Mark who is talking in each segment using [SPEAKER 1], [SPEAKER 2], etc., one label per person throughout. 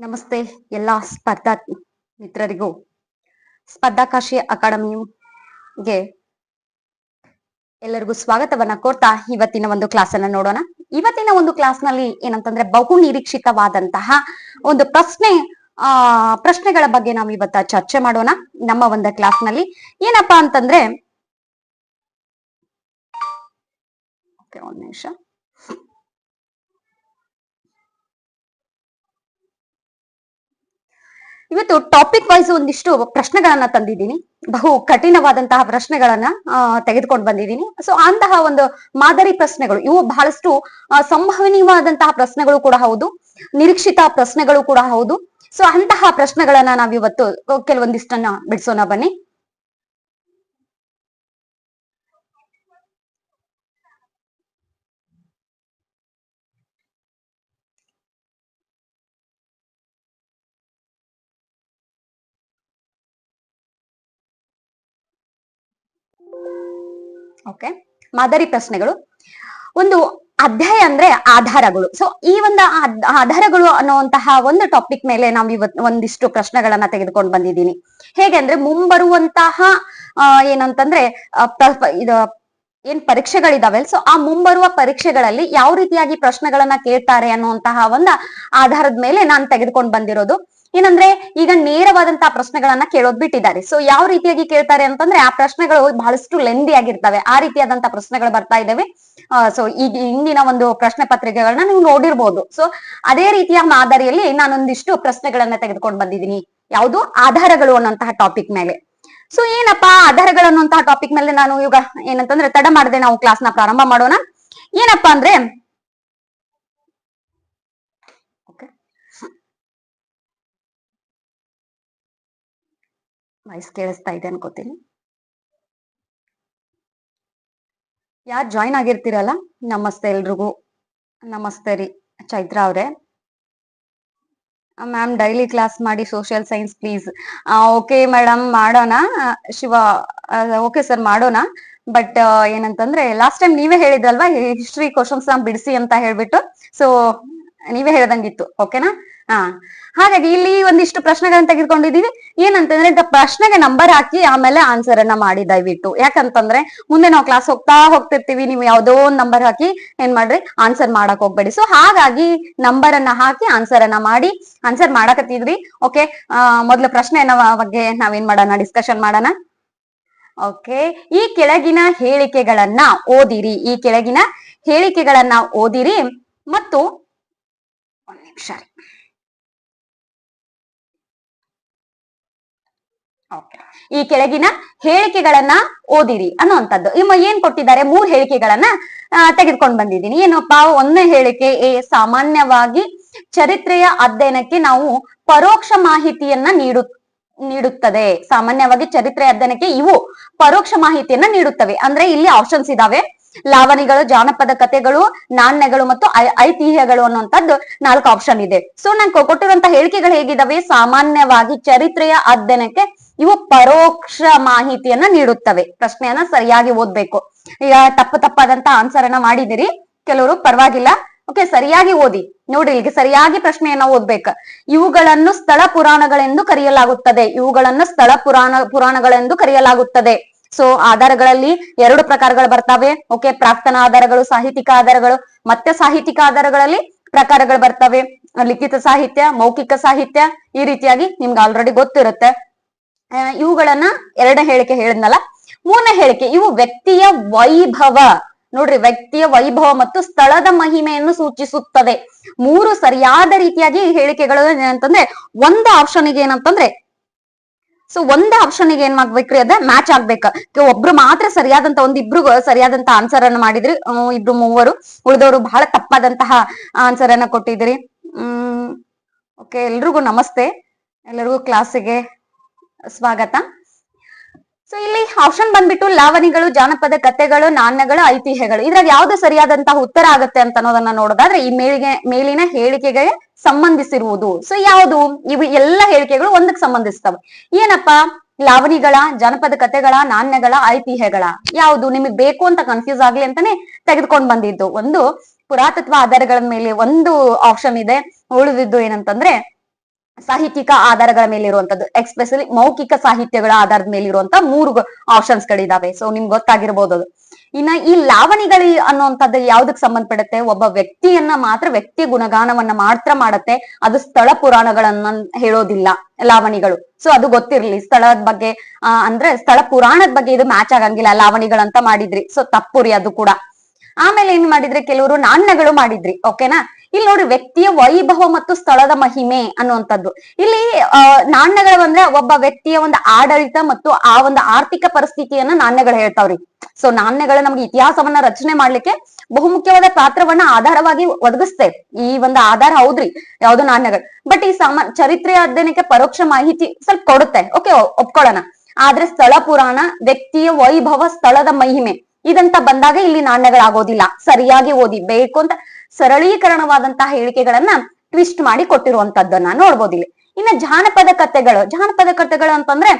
[SPEAKER 1] ನಮಸ್ತೆ ಎಲ್ಲ ಸ್ಪರ್ಧಾ ಮಿತ್ರರಿಗೂ. ಸ್ಪರ್ಧಾಕಾಶಿ ಅಕಾಡೆಮಿಗೆ ಎಲ್ಲರಿಗೂ ಸ್ವಾಗತವನ್ನ ಕೋರ್ತಾ ಇವತ್ತಿನ ಒಂದು ಕ್ಲಾಸ್ ಅನ್ನ ನೋಡೋಣ. ಇವತ್ತಿನ ಒಂದು ಕ್ಲಾಸ್ನಲ್ಲಿ ಏನಂತಂದ್ರೆ ಬಹು ನಿರೀಕ್ಷಿತವಾದಂತಹ ಒಂದು ಪ್ರಶ್ನೆ, ಆ, ಪ್ರಶ್ನೆಗಳ ಬಗ್ಗೆ ನಾವು ಇವತ್ತ ಚರ್ಚೆ ಮಾಡೋಣ. ನಮ್ಮ ಒಂದು ಕ್ಲಾಸ್ನಲ್ಲಿ ಏನಪ್ಪಾ ಅಂತಂದ್ರೆ ಒಂದ್ ನಿಮಿಷ. ಇವತ್ತು ಟಾಪಿಕ್ ವೈಸ್ ಒಂದಿಷ್ಟು ಪ್ರಶ್ನೆಗಳನ್ನ ತಂದಿದ್ದೀನಿ. ಬಹು ಕಠಿಣವಾದಂತಹ ಪ್ರಶ್ನೆಗಳನ್ನ ತೆಗೆದುಕೊಂಡು ಬಂದಿದ್ದೀನಿ. ಸೊ ಅಂತಹ ಒಂದು ಮಾದರಿ ಪ್ರಶ್ನೆಗಳು, ಇವು ಬಹಳಷ್ಟು ಸಂಭವನೀಯವಾದಂತಹ ಪ್ರಶ್ನೆಗಳು ಕೂಡ ಹೌದು. ನಿರೀಕ್ಷಿತ ಪ್ರಶ್ನೆಗಳು ಕೂಡ ಹೌದು. ಸೊ ಅಂತಹ ಪ್ರಶ್ನೆಗಳನ್ನ ನಾವಿವತ್ತು, ಕೆಲವೊಂದಿಷ್ಟನ್ನ ಬಿಡಿಸೋಣ ಬನ್ನಿ. ಓಕೆ ಮಾದರಿ ಪ್ರಶ್ನೆಗಳು. ಒಂದು ಅಧ್ಯಾಯ ಅಂದ್ರೆ ಆಧಾರಗಳು. ಸೊ ಈ ಒಂದು ಆಧಾರಗಳು ಅನ್ನುವಂತಹ ಒಂದು ಟಾಪಿಕ್ ಮೇಲೆ ನಾವು ಇವತ್ ಒಂದಿಷ್ಟು ಪ್ರಶ್ನೆಗಳನ್ನ ತೆಗೆದುಕೊಂಡು ಬಂದಿದ್ದೀನಿ. ಹೇಗೆ ಅಂದ್ರೆ ಮುಂಬರುವಂತಹ ಏನಂತಂದ್ರೆ ಇದು ಏನ್ ಪರೀಕ್ಷೆಗಳಿದಾವೆ ಸೊ ಆ ಮುಂಬರುವ ಪರೀಕ್ಷೆಗಳಲ್ಲಿ ಯಾವ ರೀತಿಯಾಗಿ ಪ್ರಶ್ನೆಗಳನ್ನ ಕೇಳ್ತಾರೆ ಅನ್ನುವಂತಹ ಒಂದು ಆಧಾರದ ಮೇಲೆ ನಾನು ತೆಗೆದುಕೊಂಡು ಬಂದಿರೋದು. ಏನಂದ್ರೆ ಈಗ ನೇರವಾದಂತಹ ಪ್ರಶ್ನೆಗಳನ್ನ ಕೇಳೋದ್ ಬಿಟ್ಟಿದ್ದಾರೆ. ಸೊ ಯಾವ ರೀತಿಯಾಗಿ ಕೇಳ್ತಾರೆ ಅಂತಂದ್ರೆ ಆ ಪ್ರಶ್ನೆಗಳು ಬಹಳಷ್ಟು ಲೆಂದಿ ಆಗಿರ್ತವೆ. ಆ ರೀತಿಯಾದಂತಹ ಪ್ರಶ್ನೆಗಳು ಬರ್ತಾ ಇದಾವೆ. ಸೊ ಈಗ ಇಂದಿನ ಒಂದು ಪ್ರಶ್ನೆ ಪತ್ರಿಕೆಗಳನ್ನ ನೀವು ನೋಡಿರ್ಬೋದು. ಸೊ ಅದೇ ರೀತಿಯ ಮಾದರಿಯಲ್ಲಿ ನಾನೊಂದಿಷ್ಟು ಪ್ರಶ್ನೆಗಳನ್ನ ತೆಗೆದುಕೊಂಡು ಬಂದಿದ್ದೀನಿ. ಯಾವುದು? ಆಧಾರಗಳು ಅನ್ನೋಂತಹ ಟಾಪಿಕ್ ಮೇಲೆ. ಸೊ ಏನಪ್ಪಾ ಆಧಾರಗಳು ಅನ್ನುವಂತಹ ಟಾಪಿಕ್ ಮೇಲೆ ನಾನು ಇವಾಗ ಏನಂತಂದ್ರೆ ತಡ ಮಾಡದೆ ನಾವು ಕ್ಲಾಸ್ನ ಪ್ರಾರಂಭ ಮಾಡೋಣ. ಏನಪ್ಪಾ ಅಂದ್ರೆ ವಾಯ್ಸ್ ಕೇಳಿಸ್ತಾ ಇದೆ ಅನ್ಕೋತೀನಿ. ಯಾರು ಜಾಯ್ನ್ ಆಗಿರ್ತೀರಲ್ಲ, ನಮಸ್ತೆ ಎಲ್ರಿಗೂ. ನಮಸ್ತೆ ರೀ, ಚೈತ್ರ ಅವ್ರೆ. ಮ್ಯಾಮ್ ಡೈಲಿ ಕ್ಲಾಸ್ ಮಾಡಿ social science please okay madam ಮಾಡೋಣ. ಶಿವ ಓಕೆ ಸರ್ ಮಾಡೋಣ. ಬಟ್ ಏನಂತಂದ್ರೆ ಲಾಸ್ಟ್ ಟೈಮ್ ನೀವೇ ಹೇಳಿದ್ರಲ್ವಾ ಹಿಸ್ಟ್ರಿ ಕ್ವಶನ್ಸ್ನ ಬಿಡಿಸಿ ಅಂತ ಹೇಳ್ಬಿಟ್ಟು. ಸೊ ನೀವೇ ಹೇಳ್ದಂಗಿತ್ತು ಓಕೆನಾ ಹಾ. ಹಾಗಾಗಿ ಇಲ್ಲಿ ಒಂದಿಷ್ಟು ಪ್ರಶ್ನೆಗಳನ್ನ ತೆಗೆದುಕೊಂಡಿದೀವಿ ಏನಂತಂದ್ರೆ ಇಂಥ ಪ್ರಶ್ನೆಗೆ ನಂಬರ್ ಹಾಕಿ ಆಮೇಲೆ ಆನ್ಸರ್ ಅನ್ನ ಮಾಡಿ ದಯವಿಟ್ಟು. ಯಾಕಂತಂದ್ರೆ ಮುಂದೆ ನಾವು ಕ್ಲಾಸ್ ಹೋಗ್ತಾ ಹೋಗ್ತಿರ್ತೀವಿ, ನೀವು ಯಾವ್ದೋ ಒಂದ್ ನಂಬರ್ ಹಾಕಿ ಏನ್ ಮಾಡ್ರಿ? ಆನ್ಸರ್ ಮಾಡಕ್ ಹೋಗ್ಬೇಡಿ. ಸೊ ಹಾಗಾಗಿ ನಂಬರ್ ಅನ್ನ ಹಾಕಿ ಆನ್ಸರ್ ಅನ್ನ ಮಾಡಿ ಆನ್ಸರ್ ಮಾಡಕತ್ತಿದ್ರಿ ಓಕೆ ಮೊದ್ಲು ಪ್ರಶ್ನೆನ ಬಗ್ಗೆ ನಾವೇನ್ ಮಾಡೋಣ? ಡಿಸ್ಕಷನ್ ಮಾಡೋಣ? ಓಕೆ ಈ ಕೆಳಗಿನ ಹೇಳಿಕೆಗಳನ್ನ ಓದಿರಿ. ಈ ಕೆಳಗಿನ ಹೇಳಿಕೆಗಳನ್ನ ಓದಿರಿ. ಮತ್ತು ನಿಮಿಷ ಈ ಕೆಳಗಿನ ಹೇಳಿಕೆಗಳನ್ನ ಓದಿರಿ ಅನ್ನುವಂಥದ್ದು. ಇಮ್ಮ ಏನ್ ಕೊಟ್ಟಿದ್ದಾರೆ? ಮೂರ್ ಹೇಳಿಕೆಗಳನ್ನ ತೆಗೆದುಕೊಂಡು ಬಂದಿದ್ದೀನಿ. ಏನಪ್ಪಾ ಒಂದು ಹೇಳಿಕೆ ಎ, ಸಾಮಾನ್ಯವಾಗಿ ಚರಿತ್ರೆಯ ಅಧ್ಯಯನಕ್ಕೆ ನಾವು ಪರೋಕ್ಷ ಮಾಹಿತಿಯನ್ನ ನೀಡು, ನೀಡುತ್ತದೆ. ಸಾಮಾನ್ಯವಾಗಿ ಚರಿತ್ರೆ ಅಧ್ಯಯನಕ್ಕೆ ಇವು ಪರೋಕ್ಷ ಮಾಹಿತಿಯನ್ನ ನೀಡುತ್ತವೆ. ಅಂದ್ರೆ ಇಲ್ಲಿ ಆಪ್ಷನ್ಸ್ ಇದಾವೆ. ಲಾವಣಿಗಳು, ಜಾನಪದ ಕಥೆಗಳು ನಾಣ್ಯಗಳು ಮತ್ತು ಐತಿಹ್ಯಗಳು ಅನ್ನುವಂಥದ್ದು ನಾಲ್ಕು ಆಪ್ಷನ್ ಇದೆ. ಸೊ ನಾನು ಕೊಟ್ಟಿರುವಂತಹ ಹೇಳಿಕೆಗಳು ಹೇಗಿದಾವೆ? ಸಾಮಾನ್ಯವಾಗಿ ಚರಿತ್ರೆಯ ಅಧ್ಯಯನಕ್ಕೆ ಇವು ಪರೋಕ್ಷ ಮಾಹಿತಿಯನ್ನ ನೀಡುತ್ತವೆ. ಪ್ರಶ್ನೆಯನ್ನ ಸರಿಯಾಗಿ ಓದ್ಬೇಕು. ಈಗ ತಪ್ಪು ತಪ್ಪಾದಂತ ಆನ್ಸರ್ ಅನ್ನ ಮಾಡಿದಿರಿ ಕೆಲವರು ಪರವಾಗಿಲ್ಲ. ಓಕೆ ಸರಿಯಾಗಿ ಓದಿ. ನೋಡ್ರಿ ಇಲ್ಲಿಗೆ ಸರಿಯಾಗಿ ಪ್ರಶ್ನೆಯನ್ನ ಓದ್ಬೇಕು. ಇವುಗಳನ್ನು ಸ್ಥಳ ಪುರಾಣಗಳೆಂದು ಕರೆಯಲಾಗುತ್ತದೆ. ಇವುಗಳನ್ನು ಸ್ಥಳ ಪುರಾಣ, ಪುರಾಣಗಳೆಂದು ಕರೆಯಲಾಗುತ್ತದೆ. ಸೊ ಆಧಾರಗಳಲ್ಲಿ ಎರಡು ಪ್ರಕಾರಗಳು ಬರ್ತವೆ. ಓಕೆ ಪ್ರಾಕ್ತನ ಆಧಾರಗಳು, ಸಾಹಿತ್ಯಿಕ ಆಧಾರಗಳು, ಮತ್ತೆ ಸಾಹಿತ್ಯಿಕ ಆಧಾರಗಳಲ್ಲಿ ಪ್ರಕಾರಗಳು ಬರ್ತವೆ. ಲಿಖಿತ ಸಾಹಿತ್ಯ, ಮೌಖಿಕ ಸಾಹಿತ್ಯ ಈ ರೀತಿಯಾಗಿ ನಿಮ್ಗೆ ಆಲ್ರೆಡಿ ಗೊತ್ತಿರುತ್ತೆ. ಇವುಗಳನ್ನ ಎರಡನೇ ಹೇಳಿಕೆ ಹೇಳಿದ್ನಲ್ಲ? ಮೂರನೇ ಹೇಳಿಕೆ, ಇವು ವ್ಯಕ್ತಿಯ ವೈಭವ. ನೋಡ್ರಿ, ವ್ಯಕ್ತಿಯ ವೈಭವ ಮತ್ತು ಸ್ಥಳದ ಮಹಿಮೆಯನ್ನು ಸೂಚಿಸುತ್ತದೆ. ಮೂರು ಸರಿಯಾದ ರೀತಿಯಾಗಿ ಹೇಳಿಕೆಗಳು ಏನಂತಂದ್ರೆ, ಒಂದು ಆಪ್ಷನ್ಗೆ ಏನಂತಂದ್ರೆ ಸೊ ಒಂದೇ ಆಪ್ಷನ್ಗೆ ಏನ್ ಮಾಡ್ಬೇಕ್ರಿ? ಅದ ಮ್ಯಾಚ್ ಆಗ್ಬೇಕ. ಒಬ್ರು ಮಾತ್ರ ಸರಿಯಾದಂತ, ಒಂದ್ ಇಬ್ರು ಸರಿಯಾದಂತ ಆನ್ಸರ್ ಅನ್ನ ಮಾಡಿದ್ರಿ. ಇಬ್ರು ಮೂವರು. ಉಳಿದವರು ಬಹಳ ತಪ್ಪಾದಂತಹ ಆನ್ಸರ್ ಅನ್ನ ಕೊಟ್ಟಿದ್ರಿ. ಹ್ಮ್, ಓಕೆ, ಎಲ್ರಿಗೂ ನಮಸ್ತೆ. ಎಲ್ಲರಿಗೂ ಕ್ಲಾಸಿಗೆ ಸ್ವಾಗತ. ಸೊ ಇಲ್ಲಿ ಆಪ್ಷನ್ ಬಂದ್ಬಿಟ್ಟು ಲಾವಣಿಗಳು, ಜಾನಪದ ಕಥೆಗಳು ನಾಣ್ಯಗಳು, ಐತಿಹ್ಯಗಳು. ಇದ್ರಾಗ ಯಾವ್ದು ಸರಿಯಾದಂತಹ ಉತ್ತರ ಆಗುತ್ತೆ ಅಂತ ಅನ್ನೋದನ್ನ ನೋಡೋದಾದ್ರೆ ಈ ಮೇಲಿಗೆ, ಮೇಲಿನ ಹೇಳಿಕೆಗೆ ಸಂಬಂಧಿಸಿರುವುದು. ಸೊ ಯಾವುದು? ಇವು ಎಲ್ಲ ಹೇಳಿಕೆಗಳು ಒಂದಕ್ಕೆ ಸಂಬಂಧಿಸ್ತವೆ. ಏನಪ್ಪಾ? ಲಾವಣಿಗಳ, ಜನಪದ ಕಥೆಗಳ, ನಾಣ್ಯಗಳ, ಐತಿಹ್ಯಗಳ. ಯಾವುದು? ನಿಮಗೆ ಬೇಕು ಅಂತ ಕನ್ಫ್ಯೂಸ್ ಆಗ್ಲಿ ಅಂತಾನೆ ತೆಗೆದುಕೊಂಡು ಬಂದಿದ್ದು. ಒಂದು ಪುರಾತತ್ವ ಆಧಾರಗಳ ಮೇಲೆ ಒಂದು ಆಪ್ಷನ್ ಇದೆ. ಉಳಿದಿದ್ದು ಏನಂತಂದ್ರೆ, ಸಾಹಿತ್ಯಿಕ ಆಧಾರಗಳ ಮೇಲೆ ಇರುವಂತದ್ದು ಎಕ್ಸ್ಪೆಷಲಿ ಮೌಖಿಕ ಸಾಹಿತ್ಯಗಳ ಆಧಾರದ ಮೇಲೆ ಇರುವಂತ ಮೂರು ಆಪ್ಷನ್ಸ್ ಗಳಿದಾವೆ. ಸೊ ನಿಮ್ಗೆ ಗೊತ್ತಾಗಿರ್ಬೋದು ಅದು. ಇನ್ನ ಈ ಲಾವಣಿಗಳು ಅನ್ನುವಂಥದ್ದು ಯಾವ್ದಕ್ ಸಂಬಂಧಪಡುತ್ತೆ? ಒಬ್ಬ ವ್ಯಕ್ತಿಯನ್ನ ಮಾತ್ರ ವ್ಯಕ್ತಿ ಗುಣಗಾನವನ್ನ ಮಾತ್ರ ಮಾಡತ್ತೆ. ಅದು ಸ್ಥಳ ಪುರಾಣಗಳನ್ನ ಹೇಳೋದಿಲ್ಲ ಲಾವಣಿಗಳು. ಸೊ ಅದು ಗೊತ್ತಿರ್ಲಿ. ಸ್ಥಳದ ಬಗ್ಗೆ ಅಂದ್ರೆ ಸ್ಥಳ ಪುರಾಣದ ಬಗ್ಗೆ ಇದು ಮ್ಯಾಚ್ ಆಗಂಗಿಲ್ಲ. ಲಾವಣಿಗಳಂತ ಮಾಡಿದ್ರಿ. ಸೊ ತಪ್ಪುರಿ ಅದು ಕೂಡ. ಆಮೇಲೆ ಏನ್ ಮಾಡಿದ್ರಿ? ಕೆಲವರು ನಾಣ್ಯಗಳು ಮಾಡಿದ್ರಿ. ಓಕೆನಾ ಇಲ್ಲಿ ನೋಡ್ರಿ ವ್ಯಕ್ತಿಯ ವೈಭವ ಮತ್ತು ಸ್ಥಳದ ಮಹಿಮೆ ಅನ್ನುವಂಥದ್ದು. ಇಲ್ಲಿ ನಾಣ್ಯಗಳು ಅಂದ್ರೆ ಒಬ್ಬ ವ್ಯಕ್ತಿಯ ಒಂದು ಆಡಳಿತ ಮತ್ತು ಆ ಒಂದು ಆರ್ಥಿಕ ಪರಿಸ್ಥಿತಿಯನ್ನ ನಾಣ್ಯಗಳು ಹೇಳ್ತಾವ್ರಿ. ಸೊ ನಾಣ್ಯಗಳು ನಮ್ಗೆ ಇತಿಹಾಸವನ್ನ ರಚನೆ ಮಾಡ್ಲಿಕ್ಕೆ ಬಹುಮುಖ್ಯವಾದ ಪಾತ್ರವನ್ನ ಆಧಾರವಾಗಿ ಒದಗಿಸ್ತೇ. ಈ ಒಂದು ಆಧಾರ ಹೌದ್ರಿ, ಯಾವ್ದು ನಾಣ್ಯಗಳು. ಬಟ್ ಈ ಸಮ ಚರಿತ್ರೆ ಅಧ್ಯಯನಕ್ಕೆ ಪರೋಕ್ಷ ಮಾಹಿತಿ ಸ್ವಲ್ಪ ಕೊಡುತ್ತೆ. ಓಕೆ ಒಪ್ಕೊಳ್ಳೋಣ. ಆದ್ರೆ ಸ್ಥಳ ಪುರಾಣ, ವ್ಯಕ್ತಿಯ ವೈಭವ, ಸ್ಥಳದ ಮಹಿಮೆ, ಇದಂತ ಬಂದಾಗ ಇಲ್ಲಿ ನಾಣ್ಯಗಳಾಗೋದಿಲ್ಲ. ಸರಿಯಾಗಿ ಓದಿ, ಬೇಕು ಅಂತ ಸರಳೀಕರಣವಾದಂತಹ ಹೇಳಿಕೆಗಳನ್ನ ಟ್ವಿಸ್ಟ್ ಮಾಡಿ ಕೊಟ್ಟಿರುವಂತದ್ದನ್ನ ನೋಡ್ಬೋದು ಇಲ್ಲಿ. ಇನ್ನ ಜಾನಪದ ಕಥೆಗಳು ಜಾನಪದ ಕಥೆಗಳು ಅಂತಂದ್ರೆ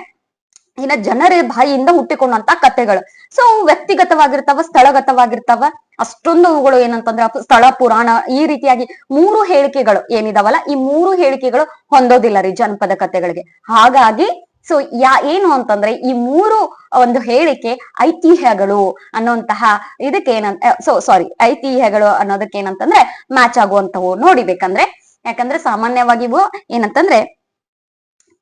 [SPEAKER 1] ಇನ್ನ ಜನರ ಬಾಯಿಯಿಂದ ಹುಟ್ಟಿಕೊಂಡಂತ ಕಥೆಗಳು. ಸೊ ವ್ಯಕ್ತಿಗತವಾಗಿರ್ತಾವ, ಸ್ಥಳಗತವಾಗಿರ್ತಾವ. ಅಷ್ಟೊಂದು ಅವುಗಳು ಏನಂತಂದ್ರೆ ಸ್ಥಳ, ಪುರಾಣ, ಈ ರೀತಿಯಾಗಿ ಮೂರು ಹೇಳಿಕೆಗಳು ಏನಿದಾವಲ್ಲ, ಈ ಮೂರು ಹೇಳಿಕೆಗಳು ಹೊಂದೋದಿಲ್ಲ ರೀ ಜನಪದ ಕಥೆಗಳಿಗೆ. ಹಾಗಾಗಿ ಸೊ ಯಾ ಏನು ಅಂತಂದ್ರೆ ಈ ಮೂರು ಒಂದು ಹೇಳಿಕೆ ಐತಿಹ್ಯಗಳು ಅನ್ನೋಂತಹ ಇದಕ್ಕೆ ಏನಂತ ಸೊ ಸಾರಿ ಐತಿಹ್ಯಗಳು ಅನ್ನೋದಕ್ಕೆ ಏನಂತಂದ್ರೆ ಮ್ಯಾಚ್ ಆಗುವಂತವು ನೋಡಿಬೇಕಂದ್ರೆ. ಯಾಕಂದ್ರೆ ಸಾಮಾನ್ಯವಾಗಿ ಏನಂತಂದ್ರೆ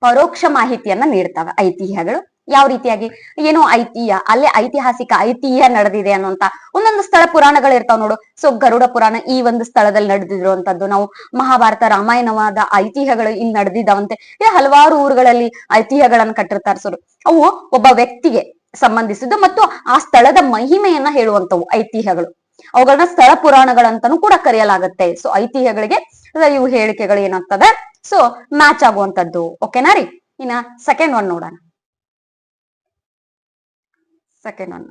[SPEAKER 1] ಪರೋಕ್ಷ ಮಾಹಿತಿಯನ್ನ ನೀಡ್ತವೆ ಐತಿಹ್ಯಗಳು. ಯಾವ ರೀತಿಯಾಗಿ? ಏನೋ ಐತಿಹ್ಯ ಅಲ್ಲೇ ಐತಿಹಾಸಿಕ ಐತಿಹ್ಯ ನಡೆದಿದೆ ಅನ್ನುವಂತ ಒಂದೊಂದು ಸ್ಥಳ ಪುರಾಣಗಳು ಇರ್ತಾವ ನೋಡು. ಸೊ ಗರುಡ ಪುರಾಣ ಈ ಒಂದು ಸ್ಥಳದಲ್ಲಿ ನಡೆದಿರುವಂತದ್ದು. ನಾವು ಮಹಾಭಾರತ ರಾಮಾಯಣವಾದ ಐತಿಹ್ಯಗಳು ಇಲ್ಲಿ ನಡೆದಿದ್ದಾವಂತೆ. ಹಲವಾರು ಊರುಗಳಲ್ಲಿ ಐತಿಹ್ಯಗಳನ್ನು ಕಟ್ಟಿರ್ತಾರ ಸರ್. ಅವು ಒಬ್ಬ ವ್ಯಕ್ತಿಗೆ ಸಂಬಂಧಿಸಿದ್ದು ಮತ್ತು ಆ ಸ್ಥಳದ ಮಹಿಮೆಯನ್ನ ಹೇಳುವಂತವು ಐತಿಹ್ಯಗಳು. ಅವುಗಳನ್ನ ಸ್ಥಳ ಪುರಾಣಗಳಂತಾನೂ ಕೂಡ ಕರೆಯಲಾಗುತ್ತೆ. ಸೊ ಐತಿಹ್ಯಗಳಿಗೆ ಇವು ಹೇಳಿಕೆಗಳು ಏನಾಗ್ತದೆ? ಸೊ ಮ್ಯಾಚ್ ಆಗುವಂತದ್ದು. ಓಕೆನಾ ರೀ? ಇನ್ನ ಸೆಕೆಂಡ್ ಒನ್ ನೋಡೋಣ. ಸೆಕೆಂಡ್ ಒನ್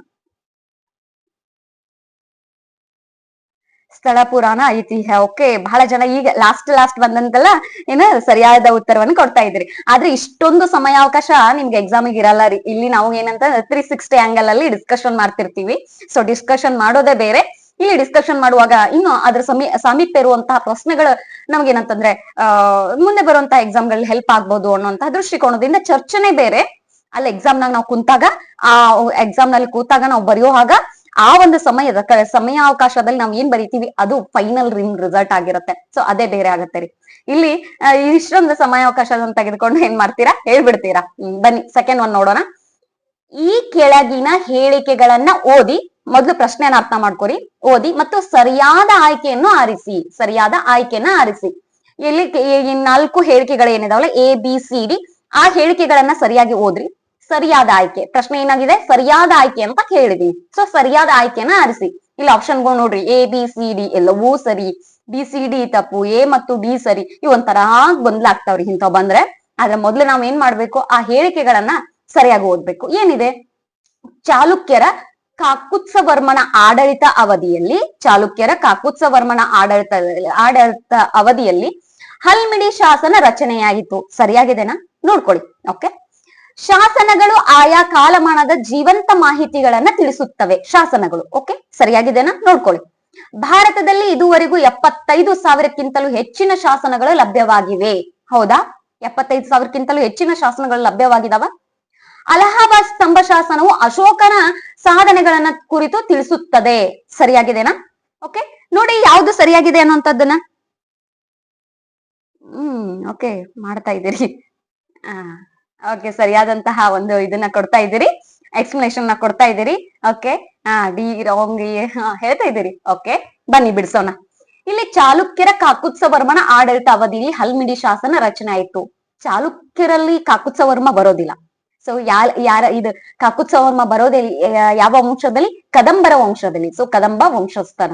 [SPEAKER 1] ಸ್ಥಳ ಪುರಾಣ ಐತಿಹ್ಯ. ಓಕೆ ಬಹಳ ಜನ ಈಗ ಲಾಸ್ಟ್ ಲಾಸ್ಟ್ ಬಂದಂತೆಲ್ಲ ಏನ ಸರಿಯಾದ ಉತ್ತರವನ್ನು ಕೊಡ್ತಾ ಇದ್ರಿ ಆದ್ರೆ ಇಷ್ಟೊಂದು ಸಮಯಾವಕಾಶ ನಿಮ್ಗೆ ಎಕ್ಸಾಮಿಗೆ ಇರಲ್ಲ ರೀ. ಇಲ್ಲಿ ನಾವು ಏನಂತ ತ್ರೀ ಸಿಕ್ಸ್ಟಿ ಆಂಗಲ್ ಅಲ್ಲಿ ಡಿಸ್ಕಷನ್ ಮಾಡ್ತಿರ್ತೀವಿ. ಸೊ ಡಿಸ್ಕಷನ್ ಮಾಡೋದೇ ಬೇರೆ. ಇಲ್ಲಿ ಡಿಸ್ಕಷನ್ ಮಾಡುವಾಗ ಇನ್ನು ಅದ್ರ ಸಮೀ ಸಮೀಪ ಇರುವಂತಹ ಪ್ರಶ್ನೆಗಳು ನಮ್ಗೇನಂತಂದ್ರೆ ಅಹ್ ಮುಂದೆ ಬರುವಂತಹ ಎಕ್ಸಾಮ್ಗಳಲ್ಲಿ ಹೆಲ್ಪ್ ಆಗ್ಬೋದು ಅನ್ನುವಂತಹ ದೃಷ್ಟಿಕೋನದಿಂದ ಚರ್ಚೆನೆ ಬೇರೆ. ಅಲ್ಲಿ ಎಕ್ಸಾಮ್ ನಾಗ ನಾವು ಕುಂತಾಗ, ಆ ಎಕ್ಸಾಮ್ನಲ್ಲಿ ಕೂತಾಗ ನಾವು ಬರೆಯುವಾಗ ಆ ಒಂದು ಸಮಯದ ಸಮಯ ಸಮಯಾವಕಾಶದಲ್ಲಿ ನಾವು ಏನ್ ಬರಿತೀವಿ? ಅದು ಫೈನಲ್ ರಿಮ್ ರಿಸಲ್ಟ್ ಆಗಿರುತ್ತೆ. ಸೊ ಅದೇ ಬೇರೆ ಆಗತ್ತೆ ರೀ. ಇಲ್ಲಿ ಇಷ್ಟೊಂದು ಸಮಯಾವಕಾಶವನ್ನು ತೆಗೆದುಕೊಂಡು ಏನ್ ಮಾಡ್ತೀರಾ? ಹೇಳ್ಬಿಡ್ತೀರಾ? ಬನ್ನಿ ಸೆಕೆಂಡ್ ಒನ್ ನೋಡೋಣ. ಈ ಕೆಳಗಿನ ಹೇಳಿಕೆಗಳನ್ನ ಓದಿ, ಮೊದಲು ಪ್ರಶ್ನೆಯನ್ನ ಅರ್ಥ ಮಾಡ್ಕೊರಿ. ಓದಿ ಮತ್ತು ಸರಿಯಾದ ಆಯ್ಕೆಯನ್ನು ಆರಿಸಿ, ಸರಿಯಾದ ಆಯ್ಕೆಯನ್ನ ಆರಿಸಿ. ಇಲ್ಲಿ ನಾಲ್ಕು ಹೇಳಿಕೆಗಳು ಏನಿದಾವಲ್ಲ ಎ ಬಿ ಸಿ ಡಿ ಆ ಹೇಳಿಕೆಗಳನ್ನ ಸರಿಯಾಗಿ ಓದ್ರಿ. ಸರಿಯಾದ ಆಯ್ಕೆ. ಪ್ರಶ್ನೆ ಏನಾಗಿದೆ? ಸರಿಯಾದ ಆಯ್ಕೆ ಅಂತ ಕೇಳಿದೀನಿ. ಸೊ ಸರಿಯಾದ ಆಯ್ಕೆನ ಆರಿಸಿ. ಇಲ್ಲಿ ಆಪ್ಷನ್ಗಳು ನೋಡ್ರಿ. ಎ ಬಿ ಸಿ ಡಿ ಎಲ್ಲವೂ ಸರಿ. ಬಿ ಸಿ ಡಿ ತಪ್ಪು. ಎ ಮತ್ತು ಡಿ ಸರಿ. ಇವ್ ಒಂಥರ ಗೊಂದಲ ಆಗ್ತಾವ್ರಿ ಇಂಥವ್ ಬಂದ್ರೆ. ಆದ್ರೆ ಮೊದ್ಲು ನಾವ್ ಏನ್ ಮಾಡ್ಬೇಕು? ಆ ಹೇಳಿಕೆಗಳನ್ನ ಸರಿಯಾಗಿ ಓದ್ಬೇಕು. ಏನಿದೆ? ಚಾಲುಕ್ಯರ ಕಾಕುತ್ಸವರ್ಮನ ಆಡಳಿತ ಅವಧಿಯಲ್ಲಿ, ಚಾಲುಕ್ಯರ ಕಾಕುತ್ಸವರ್ಮನ ಆಡಳಿತ ಆಡಳಿತ ಅವಧಿಯಲ್ಲಿ ಹಲ್ಮಿಡಿ ಶಾಸನ ರಚನೆಯಾಯಿತು. ಸರಿಯಾಗಿದೆನಾ? ನೋಡ್ಕೊಳ್ಳಿ. ಓಕೆ ಶಾಸನಗಳು ಆಯಾ ಕಾಲಮಾನದ ಜೀವಂತ ಮಾಹಿತಿಗಳನ್ನ ತಿಳಿಸುತ್ತವೆ. ಶಾಸನಗಳು ಓಕೆ ಸರಿಯಾಗಿದೆನಾ ನೋಡ್ಕೊಳ್ಳಿ. ಭಾರತದಲ್ಲಿ ಇದುವರೆಗೂ ಎಪ್ಪತ್ತೈದು ಸಾವಿರಕ್ಕಿಂತಲೂ ಹೆಚ್ಚಿನ ಶಾಸನಗಳು ಲಭ್ಯವಾಗಿವೆ. ಹೌದಾ? ಎಪ್ಪತ್ತೈದು ಸಾವಿರಕ್ಕಿಂತಲೂ ಹೆಚ್ಚಿನ ಶಾಸನಗಳು ಲಭ್ಯವಾಗಿದಾವ? ಅಲಹಾಬಾದ್ ಸ್ತಂಭ ಶಾಸನವು ಅಶೋಕನ ಸಾಧನೆಗಳನ್ನ ಕುರಿತು ತಿಳಿಸುತ್ತದೆ. ಸರಿಯಾಗಿದೆನಾ ಓಕೆ ನೋಡಿ, ಯಾವ್ದು ಸರಿಯಾಗಿದೆ ಅನ್ನುವಂಥದ್ದನ್ನ. ಹ್ಮ್ ಓಕೆ ಮಾಡ್ತಾ ಇದ್ದೀರಿ. ಆ. ಓಕೆ ಸರಿಯಾದಂತಹ ಒಂದು ಇದನ್ನ ಕೊಡ್ತಾ ಇದ್ದೀರಿ. ಎಕ್ಸ್ಪ್ಲನೇಷನ್ನ ಕೊಡ್ತಾ ಇದ್ದೀರಿ. ಓಕೆ ಹಾ ಡಿ, ರಾಂಗ್ ಹೇಳ್ತಾ ಇದ್ದೀರಿ. ಓಕೆ ಬನ್ನಿ ಬಿಡಿಸೋಣ. ಇಲ್ಲಿ ಚಾಲುಕ್ಯರ ಕಾಕುತ್ಸವರ್ಮನ ಆಡಳಿತ ಅವಧಿಯಲ್ಲಿ ಹಲ್ಮಿಡಿ ಶಾಸನ ರಚನೆ ಆಯ್ತು. ಚಾಲುಕ್ಯರಲ್ಲಿ ಕಾಕುತ್ಸವರ್ಮ ಬರೋದಿಲ್ಲ. ಸೊ ಯಾರ ಯಾರ, ಇದು ಕಾಕುತ್ಸವರ್ಮ ಬರೋದೇ ಯಾವ ವಂಶದಲ್ಲಿ? ಕದಂಬರ ವಂಶದಲ್ಲಿ. ಸೊ ಕದಂಬ ವಂಶಸ್ಥನ.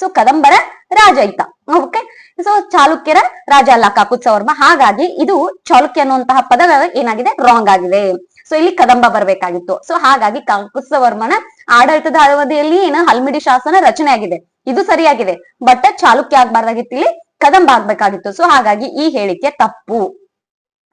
[SPEAKER 1] ಸೊ ಕದಂಬರ ರಾಜ ಇದ್ದ ಓಕೆ ಸೊ ಚಾಲುಕ್ಯರ ರಾಜ ಅಲ್ಲ ಕಾಕುತ್ಸವರ್ಮ ಹಾಗಾಗಿ ಇದು ಚಾಲುಕ್ಯ ಅನ್ನುವಂತಹ ಪದ ಏನಾಗಿದೆ? ರಾಂಗ್ ಆಗಿದೆ. ಸೊ ಇಲ್ಲಿ ಕದಂಬ ಬರಬೇಕಾಗಿತ್ತು. ಸೊ ಹಾಗಾಗಿ ಕಾಕುತ್ಸವರ್ಮನ ಆಡಳಿತದ ಅವಧಿಯಲ್ಲಿ ಏನು? ಹಲ್ಮಿಡಿ ಶಾಸನ ರಚನೆ ಆಗಿದೆ. ಇದು ಸರಿಯಾಗಿದೆ. ಬಟ್ ಚಾಲುಕ್ಯ ಆಗ್ಬಾರ್ದಾಗಿತ್ತು ಇಲ್ಲಿ ಕದಂಬ ಆಗ್ಬೇಕಾಗಿತ್ತು. ಸೊ ಹಾಗಾಗಿ ಈ ಹೇಳಿಕೆ ತಪ್ಪು.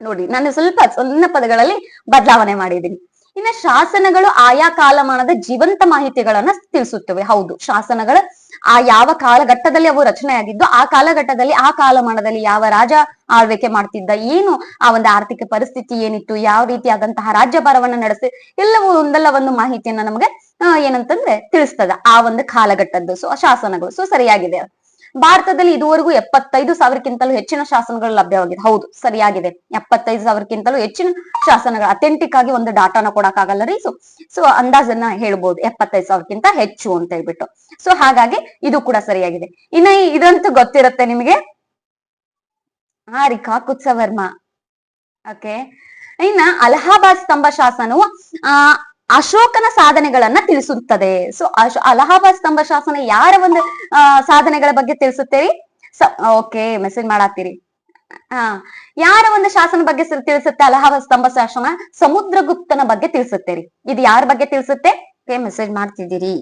[SPEAKER 1] ನೋಡಿ, ನಾನು ಸ್ವಲ್ಪ ಸಣ್ಣ ಪದಗಳಲ್ಲಿ ಬದಲಾವಣೆ ಮಾಡಿದ್ದೀನಿ. ಇನ್ನ ಶಾಸನಗಳು ಆಯಾ ಕಾಲಮಾನದ ಜೀವಂತ ಮಾಹಿತಿಗಳನ್ನ ತಿಳಿಸುತ್ತವೆ. ಹೌದು, ಶಾಸನಗಳ ಆ ಯಾವ ಕಾಲಘಟ್ಟದಲ್ಲಿ ಅವು ರಚನೆ ಆಗಿದ್ದು ಆ ಕಾಲಘಟ್ಟದಲ್ಲಿ, ಆ ಕಾಲಮಾನದಲ್ಲಿ ಯಾವ ರಾಜ ಆಳ್ವಿಕೆ ಮಾಡ್ತಿದ್ದ, ಏನು ಆ ಒಂದು ಆರ್ಥಿಕ ಪರಿಸ್ಥಿತಿ ಏನಿತ್ತು, ಯಾವ ರೀತಿಯಾದಂತಹ ರಾಜ್ಯಭಾರವನ್ನ ನಡೆಸಿ, ಎಲ್ಲವೂ ಒಂದಲ್ಲ ಒಂದು ಮಾಹಿತಿಯನ್ನ ನಮಗೆ ಏನಂತಂದ್ರೆ ತಿಳಿಸ್ತದ ಆ ಒಂದು ಕಾಲಘಟ್ಟದ್ದು. ಸೊ ಶಾಸನಗಳು. ಸೊ ಸರಿಯಾಗಿದೆ. ಭಾರತದಲ್ಲಿ ಇದುವರೆಗೂ ಎಪ್ಪತ್ತೈದು ಸಾವಿರಕ್ಕಿಂತಲೂ ಹೆಚ್ಚಿನ ಶಾಸನಗಳು ಲಭ್ಯವಾಗಿದೆ. ಹೌದು, ಸರಿಯಾಗಿದೆ. ಎಪ್ಪತ್ತೈದು ಸಾವಿರಕ್ಕಿಂತಲೂ ಹೆಚ್ಚಿನ ಶಾಸನಗಳು ಅಥೆಂಟಿಕ್ ಆಗಿ ಒಂದು ಡಾಟಾನ ಕೊಡಕ್ಕಾಗಲ್ಲ ರೀ. ಸೊ ಸೊ ಅಂದಾಜನ್ನ ಹೇಳ್ಬೋದು. ಎಪ್ಪತ್ತೈದು ಸಾವಿರಕ್ಕಿಂತ ಹೆಚ್ಚು ಅಂತ ಹೇಳ್ಬಿಟ್ಟು. ಸೊ ಹಾಗಾಗಿ ಇದು ಕೂಡ ಸರಿಯಾಗಿದೆ. ಇನ್ನ ಇದಂತೂ ಗೊತ್ತಿರುತ್ತೆ ನಿಮಗೆ? ಹಾ ರೀ ಕಾಕುತ್ಸವರ್ಮ ಓಕೆ ಇನ್ನ ಅಲಹಾಬಾದ್ ಸ್ತಂಭ ಶಾಸನವು, ಆ ಅಶೋಕನ ಸಾಧನೆಗಳನ್ನ ತಿಳಿಸುತ್ತದೆ. ಸೊ ಅಲಹಾಬಾದ್ ಸ್ತಂಭ ಶಾಸನ ಯಾರ ಒಂದು ಆ, ಸಾಧನೆಗಳ ಬಗ್ಗೆ ತಿಳಿಸುತ್ತೇರಿ? ಓಕೆ ಮೆಸೇಜ್ ಮಾಡಾತ್ತೀರಿ ಹಾ ಯಾರ ಒಂದು ಶಾಸನ ಬಗ್ಗೆ ತಿಳಿಸುತ್ತೆ ಅಲಹಾಬಾದ್ ಸ್ತಂಭ ಶಾಸನ? ಸಮುದ್ರಗುಪ್ತನ ಬಗ್ಗೆ ತಿಳಿಸುತ್ತೇರಿ. ಇದು ಯಾರ ಬಗ್ಗೆ ತಿಳಿಸುತ್ತೆ? ಮೆಸೇಜ್ ಮಾಡ್ತಿದ್ದೀರಿ.